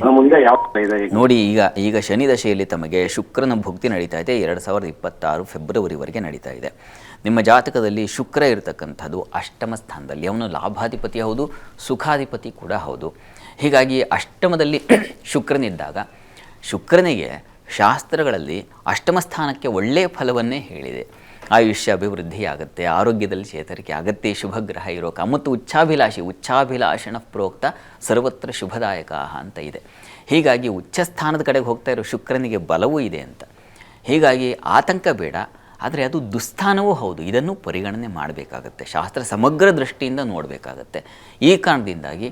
ನನ್ನ ಮುಂದೆ ಯಾವ ಥರ ಇದೆ ಈಗ? ನೋಡಿ ಈಗ ಈಗ ಶನಿ ದಶೆಯಲ್ಲಿ ತಮಗೆ ಶುಕ್ರನ ಭುಕ್ತಿ ನಡೀತಾ ಇದೆ. ಎರಡು ಸಾವಿರದ ಇಪ್ಪತ್ತಾರು ಫೆಬ್ರವರಿವರೆಗೆ ನಡೀತಾ ಇದೆ. ನಿಮ್ಮ ಜಾತಕದಲ್ಲಿ ಶುಕ್ರ ಇರತಕ್ಕಂಥದ್ದು ಅಷ್ಟಮ ಸ್ಥಾನದಲ್ಲಿ. ಅವನು ಲಾಭಾಧಿಪತಿ ಹೌದು ಸುಖಾಧಿಪತಿ ಕೂಡ ಹೌದು. ಹೀಗಾಗಿ ಅಷ್ಟಮದಲ್ಲಿ ಶುಕ್ರನಿದ್ದಾಗ ಶುಕ್ರನಿಗೆ ಶಾಸ್ತ್ರಗಳಲ್ಲಿ ಅಷ್ಟಮ ಸ್ಥಾನಕ್ಕೆ ಒಳ್ಳೆಯ ಫಲವನ್ನೇ ಹೇಳಿದೆ. ಆಯುಷ್ಯ ಅಭಿವೃದ್ಧಿಯಾಗುತ್ತೆ, ಆರೋಗ್ಯದಲ್ಲಿ ಚೇತರಿಕೆ ಆಗತ್ತೆ, ಶುಭಗ್ರಹ ಇರೋ ಮತ್ತು ಉಚ್ಚಾಭಿಲಾಷಿ ಉಚ್ಚಾಭಿಲಾಷಣ ಪ್ರೋಕ್ತ ಸರ್ವತ್ರ ಶುಭದಾಯಕ ಅಂತ ಇದೆ. ಹೀಗಾಗಿ ಉಚ್ಚ ಸ್ಥಾನದ ಕಡೆಗೆ ಹೋಗ್ತಾ ಇರೋ ಶುಕ್ರನಿಗೆ ಬಲವೂ ಇದೆ ಅಂತ. ಹೀಗಾಗಿ ಆತಂಕ ಬೇಡ, ಆದರೆ ಅದು ದುಸ್ಥಾನವೂ ಹೌದು, ಇದನ್ನು ಪರಿಗಣನೆ ಮಾಡಬೇಕಾಗತ್ತೆ, ಶಾಸ್ತ್ರ ಸಮಗ್ರ ದೃಷ್ಟಿಯಿಂದ ನೋಡಬೇಕಾಗತ್ತೆ. ಈ ಕಾರಣದಿಂದಾಗಿ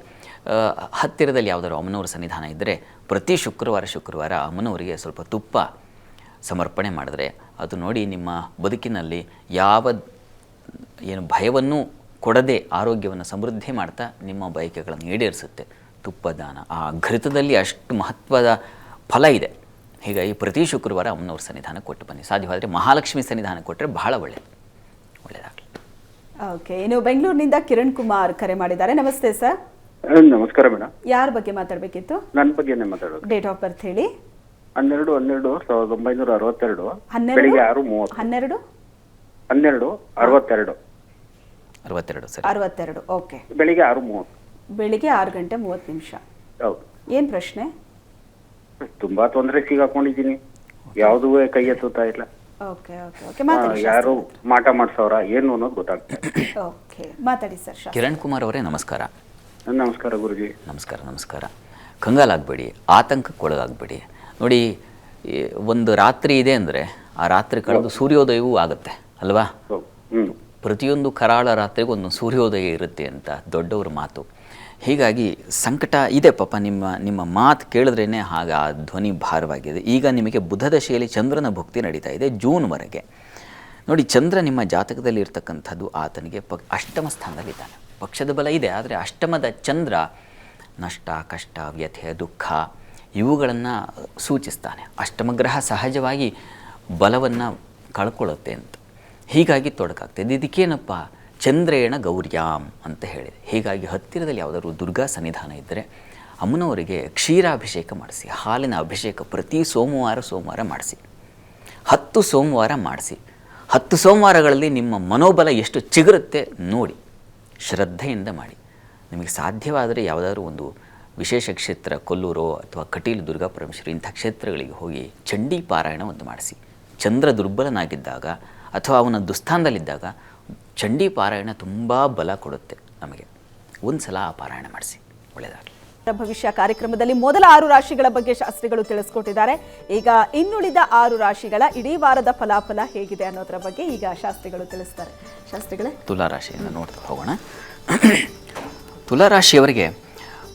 ಹತ್ತಿರದಲ್ಲಿ ಯಾವುದಾದ್ರು ಅಮ್ಮನವರ ಸನ್ನಿಧಾನ ಇದ್ದರೆ ಪ್ರತಿ ಶುಕ್ರವಾರ ಶುಕ್ರವಾರ ಅಮ್ಮನವರಿಗೆ ಸ್ವಲ್ಪ ತುಪ್ಪ ಸಮರ್ಪಣೆ ಮಾಡಿದ್ರೆ ಅದು ನೋಡಿ ನಿಮ್ಮ ಬದುಕಿನಲ್ಲಿ ಯಾವ ಏನು ಭಯವನ್ನು ಕೊಡದೆ ಆರೋಗ್ಯವನ್ನು ಸಮೃದ್ಧಿ ಮಾಡ್ತಾ ನಿಮ್ಮ ಬಯಕೆಗಳನ್ನು ಈಡೇರಿಸುತ್ತೆ. ತುಪ್ಪದಾನ. ಆ ಘೃತದಲ್ಲಿ ಅಷ್ಟು ಮಹತ್ವದ ಫಲ ಇದೆ. ಹೀಗಾಗಿ ಪ್ರತಿ ಶುಕ್ರವಾರ ಅಮ್ಮನವ್ರ ಸನ್ನಿಧಾನ ಕೊಟ್ಟು ಬನ್ನಿ. ಸಾಧ್ಯವಾದರೆ ಮಹಾಲಕ್ಷ್ಮಿ ಸನ್ನಿಧಾನ ಕೊಟ್ಟರೆ ಬಹಳ ಒಳ್ಳೆಯದು ಒಳ್ಳೆಯದಾಗಲಿ ಓಕೆ ಇನ್ನು ಬೆಂಗಳೂರಿನಿಂದ ಕಿರಣ್ ಕುಮಾರ್ ಕರೆ ಮಾಡಿದ್ದಾರೆ. ನಮಸ್ತೆ ಸರ್. ನಮಸ್ಕಾರ ಮೇಡಮ್. ಯಾರ ಬಗ್ಗೆ ಮಾತಾಡಬೇಕಿತ್ತು? ನನ್ನ ಬಗ್ಗೆ ಡೇಟ್ ಆಫ್ ಬರ್ತ್ ಹೇಳಿ. ಹನ್ನೆರಡು ಹನ್ನೆರಡು ಸಾವಿರದ ಒಂಬೈನೂರ ಅರವತ್ತೆರಡು. ಹನ್ನೆರಡು? ಬೆಳಿಗ್ಗೆ ಆರು ಮೂವತ್ತು. ಹನ್ನೆರಡು? ಹನ್ನೆರಡು ಅರವತ್ತೆರಡು. ಅರವತ್ತೆರಡು ಸರಿ. ಅರವತ್ತೆರಡು ಓಕೆ. ಬೆಳಿಗ್ಗೆ ಆರು ಮೂವತ್ತು. ಬೆಳಿಗ್ಗೆ ಆರು ಗಂಟೆ ಮೂವತ್ತು ನಿಮಿಷ. ಹೌದು. ಏನು ಪ್ರಶ್ನೆ? ತುಂಬಾ ತೊಂದರೆ ಸಿಗಾಕೊಂಡಿದ್ದೀನಿ. ಯಾವುದೂ ಕೈ ಎತ್ತುತ್ತಾ ಇಲ್ಲ. Okay okay okay. ಆ, ಮಾತಾಡಿ ಯಾರು ಮಾಟ ಮಾಡ್ಸವ್ರ ಏನು ಅನ್ನೋದು ಗೊತ್ತಾಗ್ತದೆ ಓಕೆ ಮಾತಾಡಿ ಸರ್ ಕಿರಣ್ ಕುಮಾರ್ ಅವರೇ ನಮಸ್ಕಾರ. ನಮಸ್ಕಾರ ಗುರುಜಿ. ನಮಸ್ಕಾರ ನಮಸ್ಕಾರ. ಕಂಗಾಲಾಗಬೇಡಿ ಆತಂಕಕ್ಕೊಳಗಾಗಬೇಡಿ. ನೋಡಿ ಒಂದು ರಾತ್ರಿ ಇದೆ ಅಂದರೆ ಆ ರಾತ್ರಿ ಕಳೆದು ಸೂರ್ಯೋದಯವೂ ಆಗುತ್ತೆ ಅಲ್ವಾ? ಪ್ರತಿಯೊಂದು ಕರಾಳ ರಾತ್ರಿಗೂ ಒಂದು ಸೂರ್ಯೋದಯ ಇರುತ್ತೆ ಅಂತ ದೊಡ್ಡವ್ರ ಮಾತು. ಹೀಗಾಗಿ ಸಂಕಟ ಇದೆ ಪಾಪ ನಿಮ್ಮ ನಿಮ್ಮ ಮಾತು ಕೇಳಿದ್ರೇ ಆಗ ಆ ಧ್ವನಿ ಭಾರವಾಗಿದೆ. ಈಗ ನಿಮಗೆ ಬುಧದಶೆಯಲ್ಲಿ ಚಂದ್ರನ ಭಕ್ತಿ ನಡೀತಾ ಇದೆ ಜೂನ್ವರೆಗೆ ನೋಡಿ ಚಂದ್ರ ನಿಮ್ಮ ಜಾತಕದಲ್ಲಿ ಇರ್ತಕ್ಕಂಥದ್ದು ಆತನಿಗೆ ಪ ಅಷ್ಟಮ ಸ್ಥಾನದಲ್ಲಿದ್ದಾನೆ. ಪಕ್ಷದ ಬಲ ಇದೆ ಆದರೆ ಅಷ್ಟಮದ ಚಂದ್ರ ನಷ್ಟ ಕಷ್ಟ ವ್ಯಥೆ ದುಃಖ ಇವುಗಳನ್ನು ಸೂಚಿಸ್ತಾನೆ. ಅಷ್ಟಮಗ್ರಹ ಸಹಜವಾಗಿ ಬಲವನ್ನು ಕಳ್ಕೊಳ್ಳುತ್ತೆ ಅಂತ. ಹೀಗಾಗಿ ತೊಡಕಾಗ್ತದೆ. ಇದಕ್ಕೇನಪ್ಪ? ಚಂದ್ರೇಣ ಗೌರ್ಯಾಮ್ ಅಂತ ಹೇಳಿದೆ. ಹೀಗಾಗಿ ಹತ್ತಿರದಲ್ಲಿ ಯಾವುದಾದ್ರು ದುರ್ಗಾ ಸನ್ನಿಧಾನ ಇದ್ದರೆ ಅಮ್ಮನವರಿಗೆ ಕ್ಷೀರಾಭಿಷೇಕ ಮಾಡಿಸಿ, ಹಾಲಿನ ಅಭಿಷೇಕ ಪ್ರತಿ ಸೋಮವಾರ ಸೋಮವಾರ ಮಾಡಿಸಿ, ಹತ್ತು ಸೋಮವಾರ ಮಾಡಿಸಿ, ಹತ್ತು ಸೋಮವಾರಗಳಲ್ಲಿ ನಿಮ್ಮ ಮನೋಬಲ ಎಷ್ಟು ಚಿಗುರುತ್ತೆ ನೋಡಿ, ಶ್ರದ್ಧೆಯಿಂದ ಮಾಡಿ. ನಿಮಗೆ ಸಾಧ್ಯವಾದರೆ ಯಾವುದಾದ್ರೂ ಒಂದು ವಿಶೇಷ ಕ್ಷೇತ್ರ ಕೊಲ್ಲೂರು ಅಥವಾ ಕಟೀಲು ದುರ್ಗಾ ಪರಮೇಶ್ವರಿ ಇಂಥ ಕ್ಷೇತ್ರಗಳಿಗೆ ಹೋಗಿ ಚಂಡಿ ಪಾರಾಯಣ ಒಂದು ಮಾಡಿಸಿ. ಚಂದ್ರ ದುರ್ಬಲನಾಗಿದ್ದಾಗ ಅಥವಾ ಅವನ ದುಸ್ಥಾನದಲ್ಲಿದ್ದಾಗ ಚಂಡಿ ಪಾರಾಯಣ ತುಂಬ ಬಲ ಕೊಡುತ್ತೆ ನಮಗೆ. ಒಂದು ಸಲ ಆ ಪಾರಾಯಣ ಮಾಡಿಸಿ. ಒಳ್ಳೆಯದಾಗಲಿ ಭವಿಷ್ಯ ಕಾರ್ಯಕ್ರಮದಲ್ಲಿ ಮೊದಲ ಆರು ರಾಶಿಗಳ ಬಗ್ಗೆ ಶಾಸ್ತ್ರಿಗಳು ತಿಳಿಸ್ಕೊಟ್ಟಿದ್ದಾರೆ. ಈಗ ಇನ್ನುಳಿದ ಆರು ರಾಶಿಗಳ ಇಡೀ ವಾರದ ಫಲಾಫಲ ಹೇಗಿದೆ ಅನ್ನೋದರ ಬಗ್ಗೆ ಈಗ ಶಾಸ್ತ್ರಿಗಳು ತಿಳಿಸ್ತಾರೆ. ಶಾಸ್ತ್ರಿಗಳೇ? ತುಲಾರಾಶಿಯನ್ನು ನೋಡ್ತಾ ಹೋಗೋಣ. ತುಲಾರಾಶಿಯವರಿಗೆ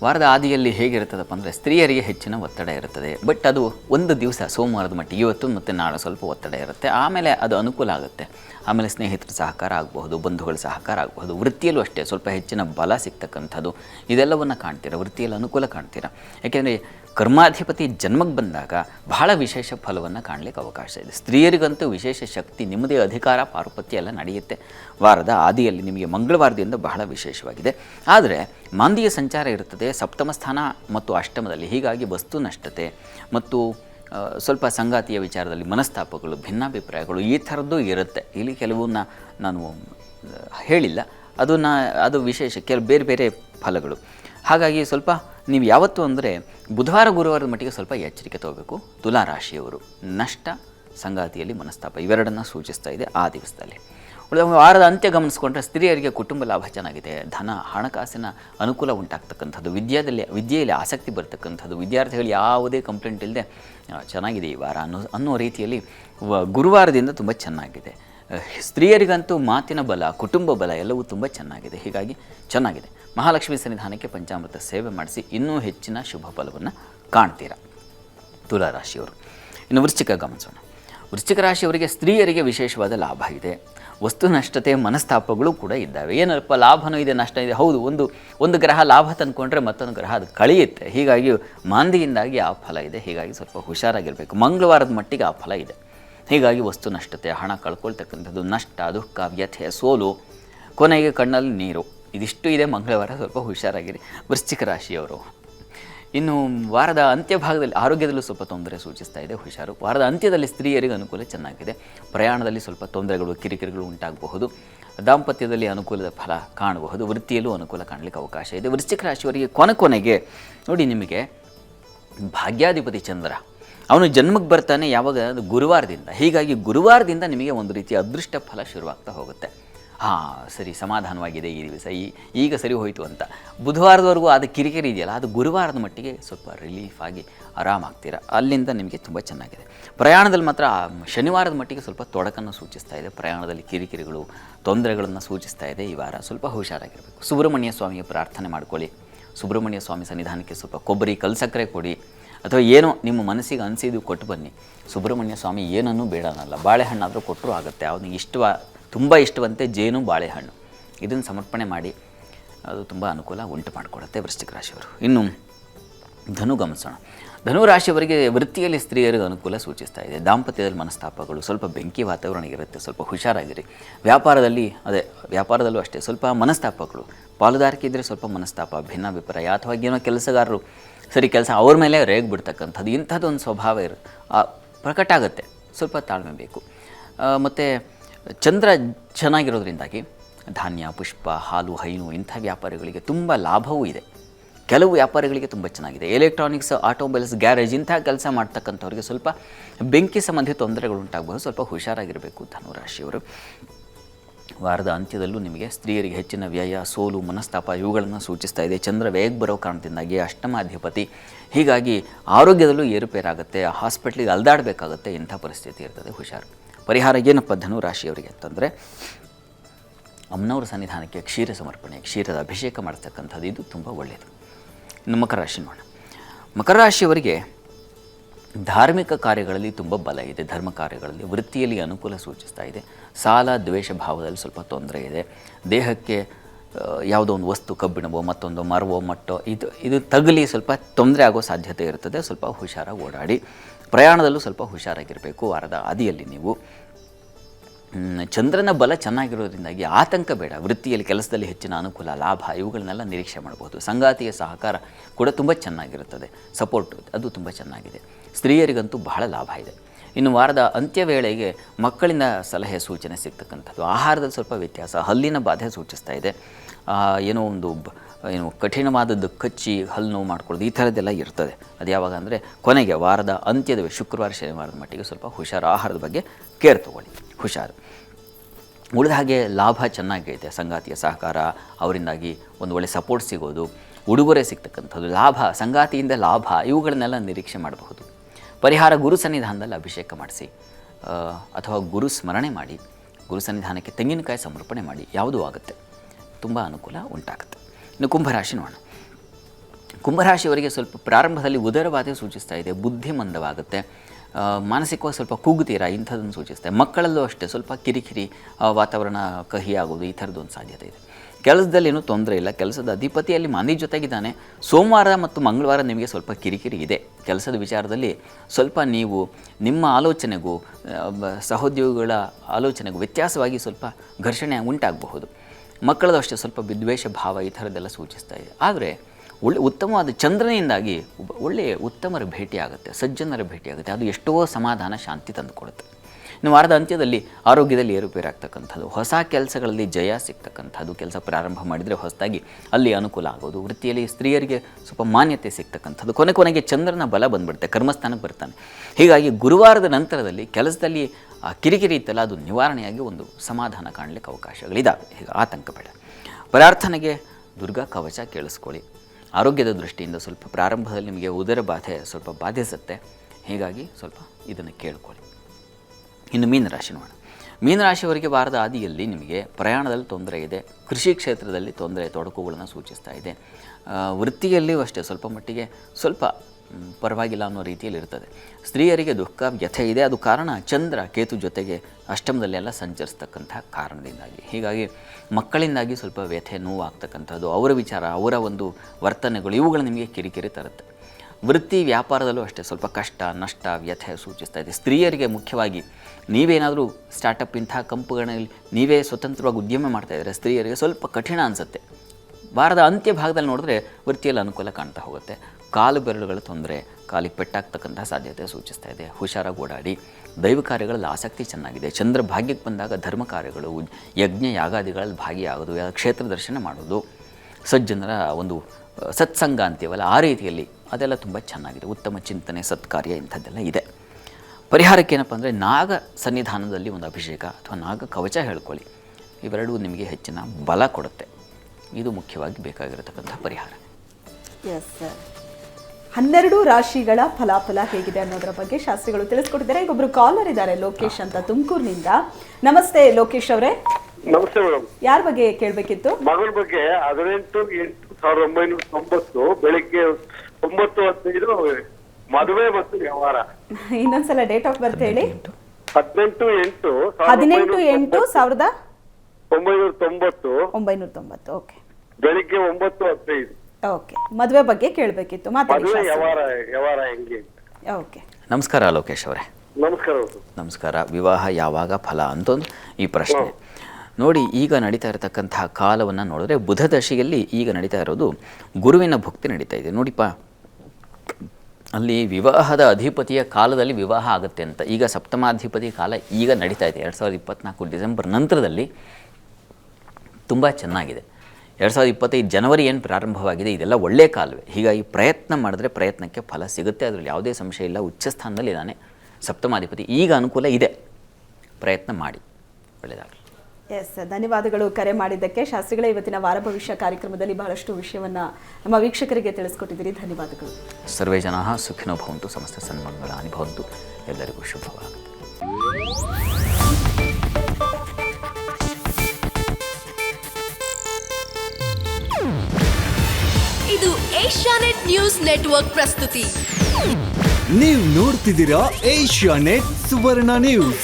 ವಾರದ ಆದಿಯಲ್ಲಿ ಹೇಗಿರ್ತದಪ್ಪ ಅಂದರೆ ಸ್ತ್ರೀಯರಿಗೆ ಹೆಚ್ಚಿನ ಒತ್ತಡ ಇರುತ್ತದೆ. ಬಟ್ ಅದು ಒಂದು ದಿವಸ, ಸೋಮವಾರದ ಮಟ್ಟಿಗೆ ಇವತ್ತು ಮತ್ತು ನಾಳೆ ಸ್ವಲ್ಪ ಒತ್ತಡ ಇರುತ್ತೆ. ಆಮೇಲೆ ಅದು ಅನುಕೂಲ ಆಗುತ್ತೆ. ಆಮೇಲೆ ಸ್ನೇಹಿತರ ಸಹಕಾರ ಆಗಬಹುದು, ಬಂಧುಗಳ ಸಹಕಾರ ಆಗಬಹುದು, ವೃತ್ತಿಯಲ್ಲೂ ಅಷ್ಟೇ ಸ್ವಲ್ಪ ಹೆಚ್ಚಿನ ಬಲ ಸಿಗ್ತಕ್ಕಂಥದ್ದು. ಇದೆಲ್ಲವನ್ನು ಕಾಣ್ತೀರ? ವೃತ್ತಿಯಲ್ಲಿ ಅನುಕೂಲ ಕಾಣ್ತೀರ? ಯಾಕೆಂದರೆ ಕರ್ಮಾಧಿಪತಿ ಜನ್ಮಕ್ಕೆ ಬಂದಾಗ ಬಹಳ ವಿಶೇಷ ಫಲವನ್ನು ಕಾಣಲಿಕ್ಕೆ ಅವಕಾಶ ಇದೆ. ಸ್ತ್ರೀಯರಿಗಂತೂ ವಿಶೇಷ ಶಕ್ತಿ, ನಿಮ್ಮದೇ ಅಧಿಕಾರ, ಪಾರುಪತ್ಯ ಎಲ್ಲ ನಡೆಯುತ್ತೆ. ವಾರದ ಆದಿಯಲ್ಲಿ ನಿಮಗೆ ಮಂಗಳವಾರದಿಂದ ಬಹಳ ವಿಶೇಷವಾಗಿದೆ. ಆದರೆ ಮಾಂದಿಯ ಸಂಚಾರ ಇರುತ್ತದೆ ಸಪ್ತಮ ಸ್ಥಾನ ಮತ್ತು ಅಷ್ಟಮದಲ್ಲಿ. ಹೀಗಾಗಿ ವಸ್ತು ನಷ್ಟತೆ ಮತ್ತು ಸ್ವಲ್ಪ ಸಂಗಾತಿಯ ವಿಚಾರದಲ್ಲಿ ಮನಸ್ತಾಪಗಳು, ಭಿನ್ನಾಭಿಪ್ರಾಯಗಳು ಈ ಥರದ್ದು ಇರುತ್ತೆ. ಇಲ್ಲಿ ಕೆಲವನ್ನ ನಾನು ಹೇಳಿಲ್ಲ. ಅದನ್ನು ಅದು ವಿಶೇಷ ಕೆಲವು ಬೇರೆ ಬೇರೆ ಫಲಗಳು. ಹಾಗಾಗಿ ಸ್ವಲ್ಪ ನೀವು ಯಾವತ್ತು ಅಂದರೆ ಬುಧವಾರ ಗುರುವಾರದ ಮಟ್ಟಿಗೆ ಸ್ವಲ್ಪ ಎಚ್ಚರಿಕೆ ತಗೋಬೇಕು. ತುಲಾ ರಾಶಿಯವರು ನಷ್ಟ ಸಂಗಾತಿಯಲ್ಲಿ ಮನಸ್ತಾಪ ಇವೆರಡನ್ನು ಸೂಚಿಸ್ತಾ ಇದೆ ಆ ದಿವಸದಲ್ಲಿ. ಉಳಿದ ವಾರದ ಅಂತ್ಯ ಗಮನಿಸ್ಕೊಂಡ್ರೆ ಸ್ತ್ರೀಯರಿಗೆ ಕುಟುಂಬ ಲಾಭ ಚೆನ್ನಾಗಿದೆ. ಧನ, ಹಣಕಾಸಿನ ಅನುಕೂಲ ಉಂಟಾಗ್ತಕ್ಕಂಥದ್ದು. ವಿದ್ಯಾದಲ್ಲಿ, ವಿದ್ಯೆಯಲ್ಲಿ ಆಸಕ್ತಿ ಬರ್ತಕ್ಕಂಥದ್ದು. ವಿದ್ಯಾರ್ಥಿಗಳು ಯಾವುದೇ ಕಂಪ್ಲೇಂಟ್ ಇಲ್ಲದೆ ಚೆನ್ನಾಗಿದೆ ಈ ವಾರ ಅನ್ನೋ ಅನ್ನೋ ರೀತಿಯಲ್ಲಿ ಗುರುವಾರದಿಂದ ತುಂಬ ಚೆನ್ನಾಗಿದೆ. ಸ್ತ್ರೀಯರಿಗಂತೂ ಮಾತಿನ ಬಲ, ಕುಟುಂಬ ಬಲ ಎಲ್ಲವೂ ತುಂಬ ಚೆನ್ನಾಗಿದೆ. ಹೀಗಾಗಿ ಚೆನ್ನಾಗಿದೆ. ಮಹಾಲಕ್ಷ್ಮಿ ಸನ್ನಿಧಾನಕ್ಕೆ ಪಂಚಾಮೃತ ಸೇವೆ ಮಾಡಿಸಿ ಇನ್ನೂ ಹೆಚ್ಚಿನ ಶುಭ ಫಲವನ್ನು ಕಾಣ್ತೀರಾ? ತುಲಾರಾಶಿಯವರು ಇನ್ನು ವೃಶ್ಚಿಕ ಗಮನಿಸೋಣ. ವೃಶ್ಚಿಕ ರಾಶಿಯವರಿಗೆ ಸ್ತ್ರೀಯರಿಗೆ ವಿಶೇಷವಾದ ಲಾಭ ಇದೆ. ವಸ್ತು ನಷ್ಟತೆ, ಮನಸ್ತಾಪಗಳು ಕೂಡ ಇದ್ದಾವೆ. ಏನಪ್ಪ ಲಾಭನೂ ಇದೆ, ನಷ್ಟ ಇದೆ? ಹೌದು, ಒಂದು ಒಂದು ಗ್ರಹ ಲಾಭ ತಂದ್ಕೊಂಡ್ರೆ ಮತ್ತೊಂದು ಗ್ರಹ ಅದು ಕಳೆಯುತ್ತೆ. ಹೀಗಾಗಿ ಮಾಂದಿಯಿಂದಾಗಿ ಆ ಫಲ ಇದೆ. ಹೀಗಾಗಿ ಸ್ವಲ್ಪ ಹುಷಾರಾಗಿರಬೇಕು. ಮಂಗಳವಾರದ ಮಟ್ಟಿಗೆ ಆ ಫಲ ಇದೆ. ಹೀಗಾಗಿ ವಸ್ತು ನಷ್ಟತೆ, ಹಣ ಕಳ್ಕೊಳ್ತಕ್ಕಂಥದ್ದು ನಷ್ಟ, ದುಃಖ, ವ್ಯಥೆ, ಸೋಲು, ಕೊನೆಗೆ ಕಣ್ಣಲ್ಲಿ ನೀರು. ಇದಿಷ್ಟು ಇದೆ, ಮಂಗಳವಾರ ಸ್ವಲ್ಪ ಹುಷಾರಾಗಿರಿ. ವೃಶ್ಚಿಕ ರಾಶಿಯವರು, ಇನ್ನು ವಾರದ ಅಂತ್ಯ ಭಾಗದಲ್ಲಿ ಆರೋಗ್ಯದಲ್ಲೂ ಸ್ವಲ್ಪ ತೊಂದರೆ ಸೂಚಿಸ್ತಾ ಇದೆ, ಹುಷಾರು. ವಾರದ ಅಂತ್ಯದಲ್ಲಿ ಸ್ತ್ರೀಯರಿಗೆ ಅನುಕೂಲ ಚೆನ್ನಾಗಿದೆ. ಪ್ರಯಾಣದಲ್ಲಿ ಸ್ವಲ್ಪ ತೊಂದರೆಗಳು, ಕಿರಿಕಿರಿಗಳು ಉಂಟಾಗಬಹುದು. ದಾಂಪತ್ಯದಲ್ಲಿ ಅನುಕೂಲದ ಫಲ ಕಾಣಬಹುದು. ವೃತ್ತಿಯಲ್ಲೂ ಅನುಕೂಲ ಕಾಣಲಿಕ್ಕೆ ಅವಕಾಶ ಇದೆ. ವೃಶ್ಚಿಕ ರಾಶಿಯವರಿಗೆ ಕೊನೆ ಕೊನೆಗೆ, ನೋಡಿ ನಿಮಗೆ ಭಾಗ್ಯಾಧಿಪತಿ ಚಂದ್ರ ಅವನು ಜನ್ಮಕ್ಕೆ ಬರ್ತಾನೆ ಯಾವಾಗ? ಅದು ಗುರುವಾರದಿಂದ. ಹೀಗಾಗಿ ಗುರುವಾರದಿಂದ ನಿಮಗೆ ಒಂದು ರೀತಿಯ ಅದೃಷ್ಟ ಫಲ ಶುರುವಾಗ್ತಾ ಹೋಗುತ್ತೆ. ಹಾಂ, ಸರಿ, ಸಮಾಧಾನವಾಗಿದೆ ಈ ದಿವಸ. ಈ, ಈಗ ಸರಿ ಹೋಯಿತು ಅಂತ. ಬುಧವಾರದವರೆಗೂ ಅದು ಕಿರಿಕಿರಿ ಇದೆಯಲ್ಲ, ಅದು ಗುರುವಾರದ ಮಟ್ಟಿಗೆ ಸ್ವಲ್ಪ ರಿಲೀಫ್ ಆಗಿ ಆರಾಮಾಗ್ತೀರ. ಅಲ್ಲಿಂದ ನಿಮಗೆ ತುಂಬ ಚೆನ್ನಾಗಿದೆ. ಪ್ರಯಾಣದಲ್ಲಿ ಮಾತ್ರ ಶನಿವಾರದ ಮಟ್ಟಿಗೆ ಸ್ವಲ್ಪ ತೊಡಕನ್ನು ಸೂಚಿಸ್ತಾ ಇದೆ. ಪ್ರಯಾಣದಲ್ಲಿ ಕಿರಿಕಿರಿಗಳು, ತೊಂದರೆಗಳನ್ನು ಸೂಚಿಸ್ತಾ ಇದೆ. ಈ ವಾರ ಸ್ವಲ್ಪ ಹುಷಾರಾಗಿರಬೇಕು. ಸುಬ್ರಹ್ಮಣ್ಯ ಸ್ವಾಮಿಗೆ ಪ್ರಾರ್ಥನೆ ಮಾಡ್ಕೊಳ್ಳಿ. ಸುಬ್ರಹ್ಮಣ್ಯ ಸ್ವಾಮಿ ಸನ್ನಿಧಾನಕ್ಕೆ ಸ್ವಲ್ಪ ಕೊಬ್ಬರಿ ಕಲ್ಸಕ್ಕರೆ ಕೊಡಿ. ಅಥವಾ ಏನೋ ನಿಮ್ಮ ಮನಸ್ಸಿಗೆ ಅನಿಸಿದ್ದು ಕೊಟ್ಟು ಬನ್ನಿ. ಸುಬ್ರಹ್ಮಣ್ಯ ಸ್ವಾಮಿ ಏನನ್ನೂ ಬೇಡನಲ್ಲ ಬಾಳೆಹಣ್ಣಾದರೂ ಕೊಟ್ಟರೂ ಆಗುತ್ತೆ. ಅವನಿಗೆ ಇಷ್ಟವ, ತುಂಬ ಇಷ್ಟವಂತೆ ಜೇನು, ಬಾಳೆಹಣ್ಣು. ಇದನ್ನು ಸಮರ್ಪಣೆ ಮಾಡಿ ಅದು ತುಂಬ ಅನುಕೂಲ ಉಂಟು ಮಾಡಿಕೊಡುತ್ತೆ ವೃಶ್ಚಿಕ ರಾಶಿಯವರು. ಇನ್ನು ಧನು ಗಮನಿಸೋಣ ಧನು ರಾಶಿಯವರಿಗೆ ವೃತ್ತಿಯಲ್ಲಿ ಸ್ತ್ರೀಯರಿಗೆ ಅನುಕೂಲ ಸೂಚಿಸ್ತಾ ಇದೆ. ದಾಂಪತ್ಯದಲ್ಲಿ ಮನಸ್ತಾಪಗಳು, ಸ್ವಲ್ಪ ಬೆಂಕಿ ವಾತಾವರಣ ಇರುತ್ತೆ, ಸ್ವಲ್ಪ ಹುಷಾರಾಗಿರಿ. ವ್ಯಾಪಾರದಲ್ಲಿ, ಅದೇ, ವ್ಯಾಪಾರದಲ್ಲೂ ಅಷ್ಟೇ, ಸ್ವಲ್ಪ ಮನಸ್ತಾಪಗಳು. ಪಾಲುದಾರಿಕೆ ಇದ್ದರೆ ಸ್ವಲ್ಪ ಮನಸ್ತಾಪ, ಭಿನ್ನಾಭಿಪ್ರಾಯ ಅಥವಾ ಏನೋ ಕೆಲಸಗಾರರು ಸರಿ, ಕೆಲಸ ಅವ್ರ ಮೇಲೆ ರೇಗ್ಬಿಡ್ತಕ್ಕಂಥದ್ದು, ಇಂಥದ್ದೊಂದು ಸ್ವಭಾವ ಇರು ಪ್ರಕಟ ಆಗುತ್ತೆ. ಸ್ವಲ್ಪ ತಾಳ್ಮೆ ಬೇಕು. ಮತ್ತು ಚಂದ್ರ ಚೆನ್ನಾಗಿರೋದ್ರಿಂದಾಗಿ ಧಾನ್ಯ, ಪುಷ್ಪ, ಹಾಲು, ಹೈನು ಇಂಥ ವ್ಯಾಪಾರಿಗಳಿಗೆ ತುಂಬ ಲಾಭವೂ ಇದೆ. ಕೆಲವು ವ್ಯಾಪಾರಿಗಳಿಗೆ ತುಂಬ ಚೆನ್ನಾಗಿದೆ. ಎಲೆಕ್ಟ್ರಾನಿಕ್ಸ್, ಆಟೋಮೊಬೈಲ್ಸ್, ಗ್ಯಾರೇಜ್ ಇಂಥ ಕೆಲಸ ಮಾಡ್ತಕ್ಕಂಥವ್ರಿಗೆ ಸ್ವಲ್ಪ ಬೆಂಕಿ ಸಂಬಂಧಿ ತೊಂದರೆಗಳು ಉಂಟಾಗಬಹುದು ಸ್ವಲ್ಪ ಹುಷಾರಾಗಿರಬೇಕು ಧನುರಾಶಿಯವರು. ವಾರದ ಅಂತ್ಯದಲ್ಲೂ ನಿಮಗೆ ಸ್ತ್ರೀಯರಿಗೆ ಹೆಚ್ಚಿನ ವ್ಯಯ, ಸೋಲು, ಮನಸ್ತಾಪ ಇವುಗಳನ್ನು ಸೂಚಿಸ್ತಾ ಇದೆ. ಚಂದ್ರ ವೇಗ ಬರೋ ಕಾರಣದಿಂದಾಗಿ ಅಷ್ಟಮಾಧಿಪತಿ. ಹೀಗಾಗಿ ಆರೋಗ್ಯದಲ್ಲೂ ಏರುಪೇರಾಗುತ್ತೆ, ಹಾಸ್ಪಿಟ್ಲಿಗೆ ಅಲ್ದಾಡಬೇಕಾಗುತ್ತೆ, ಇಂಥ ಪರಿಸ್ಥಿತಿ ಇರ್ತದೆ, ಹುಷಾರು. ಪರಿಹಾರ ಏನಪ್ಪ ಧನು ರಾಶಿಯವರಿಗೆ ಅಂತಂದರೆ, ಅಮ್ಮನವರ ಸನ್ನಿಧಾನಕ್ಕೆ ಕ್ಷೀರ ಸಮರ್ಪಣೆ, ಕ್ಷೀರದ ಅಭಿಷೇಕ ಮಾಡ್ತಕ್ಕಂಥದ್ದು, ಇದು ತುಂಬ ಒಳ್ಳೆಯದು ಇನ್ನು ಮಕರ ರಾಶಿ ನೋಡೋಣ. ಮಕರ ರಾಶಿಯವರಿಗೆ ಧಾರ್ಮಿಕ ಕಾರ್ಯಗಳಲ್ಲಿ ತುಂಬ ಬಲ ಇದೆ, ಧರ್ಮ ಕಾರ್ಯಗಳಲ್ಲಿ ವೃತ್ತಿಯಲ್ಲಿ ಅನುಕೂಲ ಸೂಚಿಸ್ತಾ ಇದೆ. ಸಾಲ ದ್ವೇಷ ಭಾವದಲ್ಲಿ ಸ್ವಲ್ಪ ತೊಂದರೆ ಇದೆ. ದೇಹಕ್ಕೆ ಯಾವುದೋ ಒಂದು ವಸ್ತು ಕಬ್ಬಿಣವೋ, ಮತ್ತೊಂದು ಮರವೋ, ಮಟ್ಟೋ, ಇದು ಇದು ತಗಲಿ ಸ್ವಲ್ಪ ತೊಂದರೆ ಆಗೋ ಸಾಧ್ಯತೆ ಇರ್ತದೆ ಸ್ವಲ್ಪ ಹುಷಾರಾಗಿ ಓಡಾಡಿ. ಪ್ರಯಾಣದಲ್ಲೂ ಸ್ವಲ್ಪ ಹುಷಾರಾಗಿರಬೇಕು. ವಾರದ ಆದಿಯಲ್ಲಿ ನೀವು. ಚಂದ್ರನ ಬಲ ಚೆನ್ನಾಗಿರೋದ್ರಿಂದಾಗಿ ಆತಂಕ ಬೇಡ. ವೃತ್ತಿಯಲ್ಲಿ ಕೆಲಸದಲ್ಲಿ ಹೆಚ್ಚಿನ ಅನುಕೂಲ, ಲಾಭ, ಇವುಗಳನ್ನೆಲ್ಲ ನಿರೀಕ್ಷೆ ಮಾಡಬಹುದು ಸಂಗಾತಿಯ ಸಹಕಾರ ಕೂಡ ತುಂಬ ಚೆನ್ನಾಗಿರುತ್ತದೆ. ಸಪೋರ್ಟ್ ಅದು ತುಂಬ ಚೆನ್ನಾಗಿದೆ. ಸ್ತ್ರೀಯರಿಗಂತೂ ಬಹಳ ಲಾಭ ಇದೆ. ಇನ್ನು ವಾರದ ಅಂತ್ಯ ವೇಳೆಗೆ ಮಕ್ಕಳಿಂದ ಸಲಹೆ ಸೂಚನೆ ಸಿಗ್ತಕ್ಕಂಥದ್ದು. ಆಹಾರದಲ್ಲಿ ಸ್ವಲ್ಪ ವ್ಯತ್ಯಾಸ, ಹಲ್ಲಿನ ಬಾಧೆ ಸೂಚಿಸ್ತಾ ಇದೆ. ಏನೋ ಒಂದು ಏನು ಕಠಿಣವಾದದ್ದು ಕಚ್ಚಿ ಹಲ್ಲು ನೋವು ಮಾಡ್ಕೊಳ್ಳೋದು ಈ ಥರದ್ದೆಲ್ಲ ಇರ್ತದೆ. ಅದು ಯಾವಾಗ ಅಂದರೆ ಕೊನೆಗೆ ವಾರದ ಅಂತ್ಯದ ಶುಕ್ರವಾರ, ಶನಿವಾರದ ಮಟ್ಟಿಗೆ ಸ್ವಲ್ಪ ಹುಷಾರು ಆಹಾರದ ಬಗ್ಗೆ ಕೇರ್ ತೊಗೊಳ್ಳಿ. ಹುಷಾರು. ಉಳಿದ ಹಾಗೆ ಲಾಭ ಚೆನ್ನಾಗೈತೆ, ಸಂಗಾತಿಯ ಸಹಕಾರ, ಅವರಿಂದಾಗಿ ಒಂದು ಒಳ್ಳೆ ಸಪೋರ್ಟ್ ಸಿಗೋದು, ಉಡುಗೊರೆ ಸಿಗ್ತಕ್ಕಂಥದ್ದು, ಲಾಭ, ಸಂಗಾತಿಯಿಂದ ಲಾಭ, ಇವುಗಳನ್ನೆಲ್ಲ ನಿರೀಕ್ಷೆ ಮಾಡಬಹುದು. ಪರಿಹಾರ ಗುರು ಸನ್ನಿಧಾನದಲ್ಲಿ ಅಭಿಷೇಕ ಮಾಡಿಸಿ ಅಥವಾ ಗುರು ಸ್ಮರಣೆ ಮಾಡಿ, ಗುರು ಸನ್ನಿಧಾನಕ್ಕೆ ತೆಂಗಿನಕಾಯಿ ಸಮರ್ಪಣೆ ಮಾಡಿ, ಯಾವುದೂ ಆಗುತ್ತೆ. ತುಂಬ ಅನುಕೂಲ ಉಂಟಾಗುತ್ತೆ. ಇನ್ನು ಕುಂಭರಾಶಿ ನೋಡೋಣ. ಕುಂಭರಾಶಿಯವರಿಗೆ ಸ್ವಲ್ಪ ಪ್ರಾರಂಭದಲ್ಲಿ ಉದರವಾದ ಸೂಚಿಸ್ತಾ ಇದೆ, ಬುದ್ಧಿ ಮಂದವಾಗುತ್ತೆ ಮಾನಸಿಕವಾಗಿ ಸ್ವಲ್ಪ ಕೂಗುತ್ತೀರಾ ಇಂಥದ್ದನ್ನು ಸೂಚಿಸ್ತಾ ಮಕ್ಕಳಲ್ಲೂ ಅಷ್ಟೇ, ಸ್ವಲ್ಪ ಕಿರಿಕಿರಿ ವಾತಾವರಣ ಕಹಿಯಾಗೋದು ಈ ಥರದ್ದೊಂದು ಸಾಧ್ಯತೆ ಇದೆ. ಕೆಲಸದಲ್ಲಿ ಏನೂ ತೊಂದರೆ ಇಲ್ಲ. ಕೆಲಸದ ಅಧಿಪತಿಯಲ್ಲಿ ಮನೆ ಜೊತೆಗಿದ್ದಾನೆ. ಸೋಮವಾರ ಮತ್ತು ಮಂಗಳವಾರ ನಿಮಗೆ ಸ್ವಲ್ಪ ಕಿರಿಕಿರಿ ಇದೆ. ಕೆಲಸದ ವಿಚಾರದಲ್ಲಿ ಸ್ವಲ್ಪ ನೀವು ನಿಮ್ಮ ಆಲೋಚನೆಗೂ ಸಹೋದ್ಯೋಗಿಗಳ ಆಲೋಚನೆಗೂ ವ್ಯತ್ಯಾಸವಾಗಿ ಸ್ವಲ್ಪ ಘರ್ಷಣೆ ಉಂಟಾಗಬಹುದು. ಮಕ್ಕಳದು ಅಷ್ಟೇ, ಸ್ವಲ್ಪ ವಿದ್ವೇಷ ಭಾವ ಈ ಥರದ್ದೆಲ್ಲ ಸೂಚಿಸ್ತಾ ಇದೆ. ಆದರೆ ಒಳ್ಳೆ, ಉತ್ತಮವಾದ ಚಂದ್ರನೆಯಿಂದಾಗಿ ಒಳ್ಳೆಯ ಉತ್ತಮರ ಭೇಟಿ ಆಗುತ್ತೆ ಸಜ್ಜನರ ಭೇಟಿ ಆಗುತ್ತೆ ಅದು ಎಷ್ಟೋ ಸಮಾಧಾನ, ಶಾಂತಿ ತಂದುಕೊಡುತ್ತೆ. ಇನ್ನು ವಾರದ ಅಂತ್ಯದಲ್ಲಿ ಆರೋಗ್ಯದಲ್ಲಿ ಏರುಪೇರಾಗ್ತಕ್ಕಂಥದ್ದು, ಹೊಸ ಕೆಲಸಗಳಲ್ಲಿ ಜಯ ಸಿಗ್ತಕ್ಕಂಥದ್ದು, ಕೆಲಸ ಪ್ರಾರಂಭ ಮಾಡಿದರೆ ಹೊಸದಾಗಿ ಅಲ್ಲಿ ಅನುಕೂಲ ಆಗೋದು, ವೃತ್ತಿಯಲ್ಲಿ ಸ್ತ್ರೀಯರಿಗೆ ಸ್ವಲ್ಪ ಮಾನ್ಯತೆ ಸಿಗ್ತಕ್ಕಂಥದ್ದು, ಕೊನೆ ಕೊನೆಗೆ ಚಂದ್ರನ ಬಲ ಬಂದ್ಬಿಡುತ್ತೆ, ಕರ್ಮಸ್ಥಾನಕ್ಕೆ ಬರ್ತಾನೆ. ಹೀಗಾಗಿ ಗುರುವಾರದ ನಂತರದಲ್ಲಿ ಕೆಲಸದಲ್ಲಿ ಆ ಕಿರಿಕಿರಿ ಇತ್ತಲ್ಲ, ಅದು ನಿವಾರಣೆಯಾಗಿ ಒಂದು ಸಮಾಧಾನ ಕಾಣಲಿಕ್ಕೆ ಅವಕಾಶಗಳಿದ್ದಾವೆ ಹೀಗೆ ಆತಂಕ ಬೇಡ. ಪ್ರಾರ್ಥನೆಗೆ ದುರ್ಗಾ ಕವಚ ಕೇಳಿಸ್ಕೊಳ್ಳಿ. ಆರೋಗ್ಯದ ದೃಷ್ಟಿಯಿಂದ ಸ್ವಲ್ಪ ಪ್ರಾರಂಭದಲ್ಲಿ ನಿಮಗೆ ಉದರ ಬಾಧೆ ಸ್ವಲ್ಪ ಬಾಧಿಸುತ್ತೆ. ಹೀಗಾಗಿ ಸ್ವಲ್ಪ ಇದನ್ನು ಕೇಳ್ಕೊಳ್ಳಿ. ಇನ್ನು ಮೀನರಾಶಿ ನೋಡೋಣ. ಮೀನರಾಶಿಯವರಿಗೆ ವಾರದ ಆದಿಯಲ್ಲಿ ನಿಮಗೆ ಪ್ರಯಾಣದಲ್ಲಿ ತೊಂದರೆ ಇದೆ, ಕೃಷಿ ಕ್ಷೇತ್ರದಲ್ಲಿ ತೊಂದರೆ, ತೊಡಕುಗಳನ್ನು ಸೂಚಿಸ್ತಾ ಇದೆ. ವೃತ್ತಿಯಲ್ಲಿಯೂ ಅಷ್ಟೇ ಸ್ವಲ್ಪ ಮಟ್ಟಿಗೆ ಸ್ವಲ್ಪ ಪರವಾಗಿಲ್ಲ ಅನ್ನೋ ರೀತಿಯಲ್ಲಿ ಇರ್ತದೆ. ಸ್ತ್ರೀಯರಿಗೆ ದುಃಖ, ವ್ಯಥೆ ಇದೆ. ಅದು ಕಾರಣ ಚಂದ್ರ, ಕೇತು ಜೊತೆಗೆ ಅಷ್ಟಮದಲ್ಲೆಲ್ಲ ಸಂಚರಿಸ್ತಕ್ಕಂಥ ಕಾರಣದಿಂದಾಗಿ. ಹೀಗಾಗಿ ಮಕ್ಕಳಿಂದಾಗಿ ಸ್ವಲ್ಪ ವ್ಯಥೆ, ನೋವು ಆಗ್ತಕ್ಕಂಥದ್ದು, ಅವರ ವಿಚಾರ, ಅವರ ಒಂದು ವರ್ತನೆಗಳು ಇವುಗಳು ನಿಮಗೆ ಕಿರಿಕಿರಿ ತರುತ್ತೆ. ವೃತ್ತಿ ವ್ಯಾಪಾರದಲ್ಲೂ ಅಷ್ಟೇ ಸ್ವಲ್ಪ ಕಷ್ಟ, ನಷ್ಟ, ವ್ಯಥೆ ಸೂಚಿಸ್ತಾ ಇದೆ. ಸ್ತ್ರೀಯರಿಗೆ ಮುಖ್ಯವಾಗಿ ನೀವೇನಾದರೂ ಸ್ಟಾರ್ಟಪ್ ಇಂಥ ಕಂಪುಗಳಲ್ಲಿ ನೀವೇ ಸ್ವತಂತ್ರವಾಗಿ ಉದ್ಯಮ ಮಾಡ್ತಾ ಇದ್ದರೆ ಸ್ತ್ರೀಯರಿಗೆ ಸ್ವಲ್ಪ ಕಠಿಣ ಅನಿಸುತ್ತೆ. ವಾರದ ಅಂತ್ಯ ಭಾಗದಲ್ಲಿ ನೋಡಿದ್ರೆ ವೃತ್ತಿಯಲ್ಲಿ ಅನುಕೂಲ ಕಾಣ್ತಾ ಹೋಗುತ್ತೆ. ಕಾಲು ಬೆರಳುಗಳ ತೊಂದರೆ, ಕಾಲಿಗೆ ಪೆಟ್ಟಾಗ್ತಕ್ಕಂಥ ಸಾಧ್ಯತೆ ಸೂಚಿಸ್ತಾ ಇದೆ. ಹುಷಾರಾಗಿ ಓಡಾಡಿ, ದೈವ ಕಾರ್ಯಗಳಲ್ಲಿ ಆಸಕ್ತಿ ಚೆನ್ನಾಗಿದೆ. ಚಂದ್ರ ಭಾಗ್ಯಕ್ಕೆ ಬಂದಾಗ ಧರ್ಮ ಕಾರ್ಯಗಳು, ಯಜ್ಞ, ಯಾಗಾದಿಗಳಲ್ಲಿ ಭಾಗಿಯಾಗೋದು, ಕ್ಷೇತ್ರ ದರ್ಶನ ಮಾಡೋದು. ಸಜ್ಜನರ ಒಂದು, ಸತ್ಸಂಗ ಅಂತೀವಲ್ಲ, ಆ ರೀತಿಯಲ್ಲಿ ಅದೆಲ್ಲ ತುಂಬ ಚೆನ್ನಾಗಿದೆ. ಉತ್ತಮ ಚಿಂತನೆ, ಸತ್ಕಾರ್ಯ ಇಂಥದ್ದೆಲ್ಲ ಇದೆ. ಪರಿಹಾರಕ್ಕೆ ಏನಪ್ಪ ಅಂದರೆ ನಾಗ ಸನ್ನಿಧಾನದಲ್ಲಿ ಒಂದು ಅಭಿಷೇಕ ಅಥವಾ ನಾಗ ಕವಚ ಹೇಳ್ಕೊಳ್ಳಿ. ಇವೆರಡೂ ನಿಮಗೆ ಹೆಚ್ಚಿನ ಬಲ ಕೊಡುತ್ತೆ. ಇದು ಮುಖ್ಯವಾಗಿ ಬೇಕಾಗಿರತಕ್ಕಂಥ ಪರಿಹಾರ. ಎಸ್ ಸರ್ ಹನ್ನೆರಡು ರಾಶಿಗಳ ಫಲಾಫಲ ಹೇಗಿದೆ ಅನ್ನೋದರ ಬಗ್ಗೆ ಶಾಸ್ತ್ರಿಗಳು ತಿಳಿಸ್ಕೊಟ್ಟಿದ್ದಾರೆ. ಈಗ ಒಬ್ರು ಕಾಲರ್ ಇದ್ದಾರೆ, ಲೋಕೇಶ್ ಅಂತ ತುಮಕೂರಿನಿಂದ. ನಮಸ್ತೆ ಲೋಕೇಶ್ ಅವರೇ. ನಮಸ್ತೆ ಮೇಡಮ್. ಯಾರ ಬಗ್ಗೆ ಕೇಳಬೇಕಿತ್ತು? ಮಗಳ ಬಗ್ಗೆ ಹದಿನೆಂಟು ಎಂಟು ಸಾವಿರದ ಒಂಬೈನೂರ ತೊಂಬತ್ತು ಬೆಳಿಗ್ಗೆ ಒಂಬತ್ತು ಹದಿನೈದು ಮದುವೆ ಮತ್ತು ವ್ಯವಹಾರ ಇನ್ನೊಂದ್ಸಲ ಡೇಟ್ ಆಫ್ ಬರ್ತ್ ಹೇಳಿ. ಹದಿನೆಂಟು ಎಂಟು ಹದಿನೆಂಟು ಎಂಟು ಸಾವಿರದ ಒಂಬೈನೂರ ತೊಂಬತ್ತು. ಒಂಬೈನೂರ ತೊಂಬತ್ತು ಓಕೆ. ಬೆಳಿಗ್ಗೆ ಒಂಬತ್ತು ಹದಿನೈದು. ಓಕೆ. ಮದುವೆ ಬಗ್ಗೆ ಕೇಳಬೇಕಿತ್ತು ಮಾತಾಡಿ ಮದುವೆ. ವ್ಯವಹಾರ ವ್ಯವಹಾರ ಹೆಂಗೆ ಓಕೆ. ನಮಸ್ಕಾರ ಲೋಕೇಶ್ ಅವರೇ. ನಮಸ್ಕಾರ. ನಮಸ್ಕಾರ. ವಿವಾಹ ಯಾವಾಗ ಫಲ ಅಂತ ಈ ಪ್ರಶ್ನೆ. ನೋಡಿ, ಈಗ ನಡೀತಾ ಇರತಕ್ಕಂತಹ ಕಾಲವನ್ನು ನೋಡಿದ್ರೆ ಬುಧ ದಶೆಯಲ್ಲಿ ಈಗ ನಡೀತಾ ಇರೋದು ಗುರುವಿನ ಭಕ್ತಿ ನಡೀತಾ ಇದೆ. ನೋಡಿಪ್ಪ, ಅಲ್ಲಿ ವಿವಾಹದ ಅಧಿಪತಿಯ ಕಾಲದಲ್ಲಿ ವಿವಾಹ ಆಗುತ್ತೆ ಅಂತ. ಈಗ ಸಪ್ತಮಾಧಿಪತಿ ಕಾಲ ಈಗ ನಡೀತಾ ಇದೆ. ಎರಡು ಸಾವಿರದ ಇಪ್ಪತ್ನಾಲ್ಕು ಡಿಸೆಂಬರ್ ನಂತರದಲ್ಲಿ ತುಂಬ ಚೆನ್ನಾಗಿದೆ. ಎರಡು ಸಾವಿರದ ಇಪ್ಪತ್ತೈದು ಜನವರಿ ಏನು ಪ್ರಾರಂಭವಾಗಿದೆ, ಇದೆಲ್ಲ ಒಳ್ಳೆಯ ಕಾಲವೇ. ಹೀಗಾಗಿ ಪ್ರಯತ್ನ ಮಾಡಿದ್ರೆ ಪ್ರಯತ್ನಕ್ಕೆ ಫಲ ಸಿಗುತ್ತೆ. ಅದರಲ್ಲಿ ಯಾವುದೇ ಸಂಶಯ ಇಲ್ಲ. ಉಚ್ಚ ಸ್ಥಾನದಲ್ಲಿ ನಾನೇ ಸಪ್ತಮಾಧಿಪತಿ. ಈಗ ಅನುಕೂಲ ಇದೆ. ಪ್ರಯತ್ನ ಮಾಡಿ. ಒಳ್ಳೆಯದಾಗಲಿ ಎಸ್ ಧನ್ಯವಾದಗಳು ಕರೆ ಮಾಡಿದ್ದಕ್ಕೆ. ಶಾಸ್ತ್ರಿಗಳ ಇವತ್ತಿನ ವಾರ ಭವಿಷ್ಯ ಕಾರ್ಯಕ್ರಮದಲ್ಲಿ ಬಹಳಷ್ಟು ವಿಷಯವನ್ನು ನಮ್ಮ ವೀಕ್ಷಕರಿಗೆ ತಿಳಿಸ್ಕೊಟ್ಟಿದ್ದೀರಿ. ಧನ್ಯವಾದಗಳು. ಸರ್ವೇ ಜನ. ಸುಖಿನೋ ಭವಂತು. ಸಮಸ್ತ ಸನ್ಮಂಗಳಾನಿ ಅನುಭವಂತು. ಎಲ್ಲರಿಗೂ ಶುಭವಾಗಲಿ. ಇದು ಏಷ್ಯಾನೆಟ್ ನ್ಯೂಸ್ ನೆಟ್ವರ್ಕ್ ಪ್ರಸ್ತುತಿ. ನೀವು ನೋಡ್ತಿದ್ದೀರಾ ಏಷ್ಯಾ ನೆಟ್ ಸುವರ್ಣ ನ್ಯೂಸ್.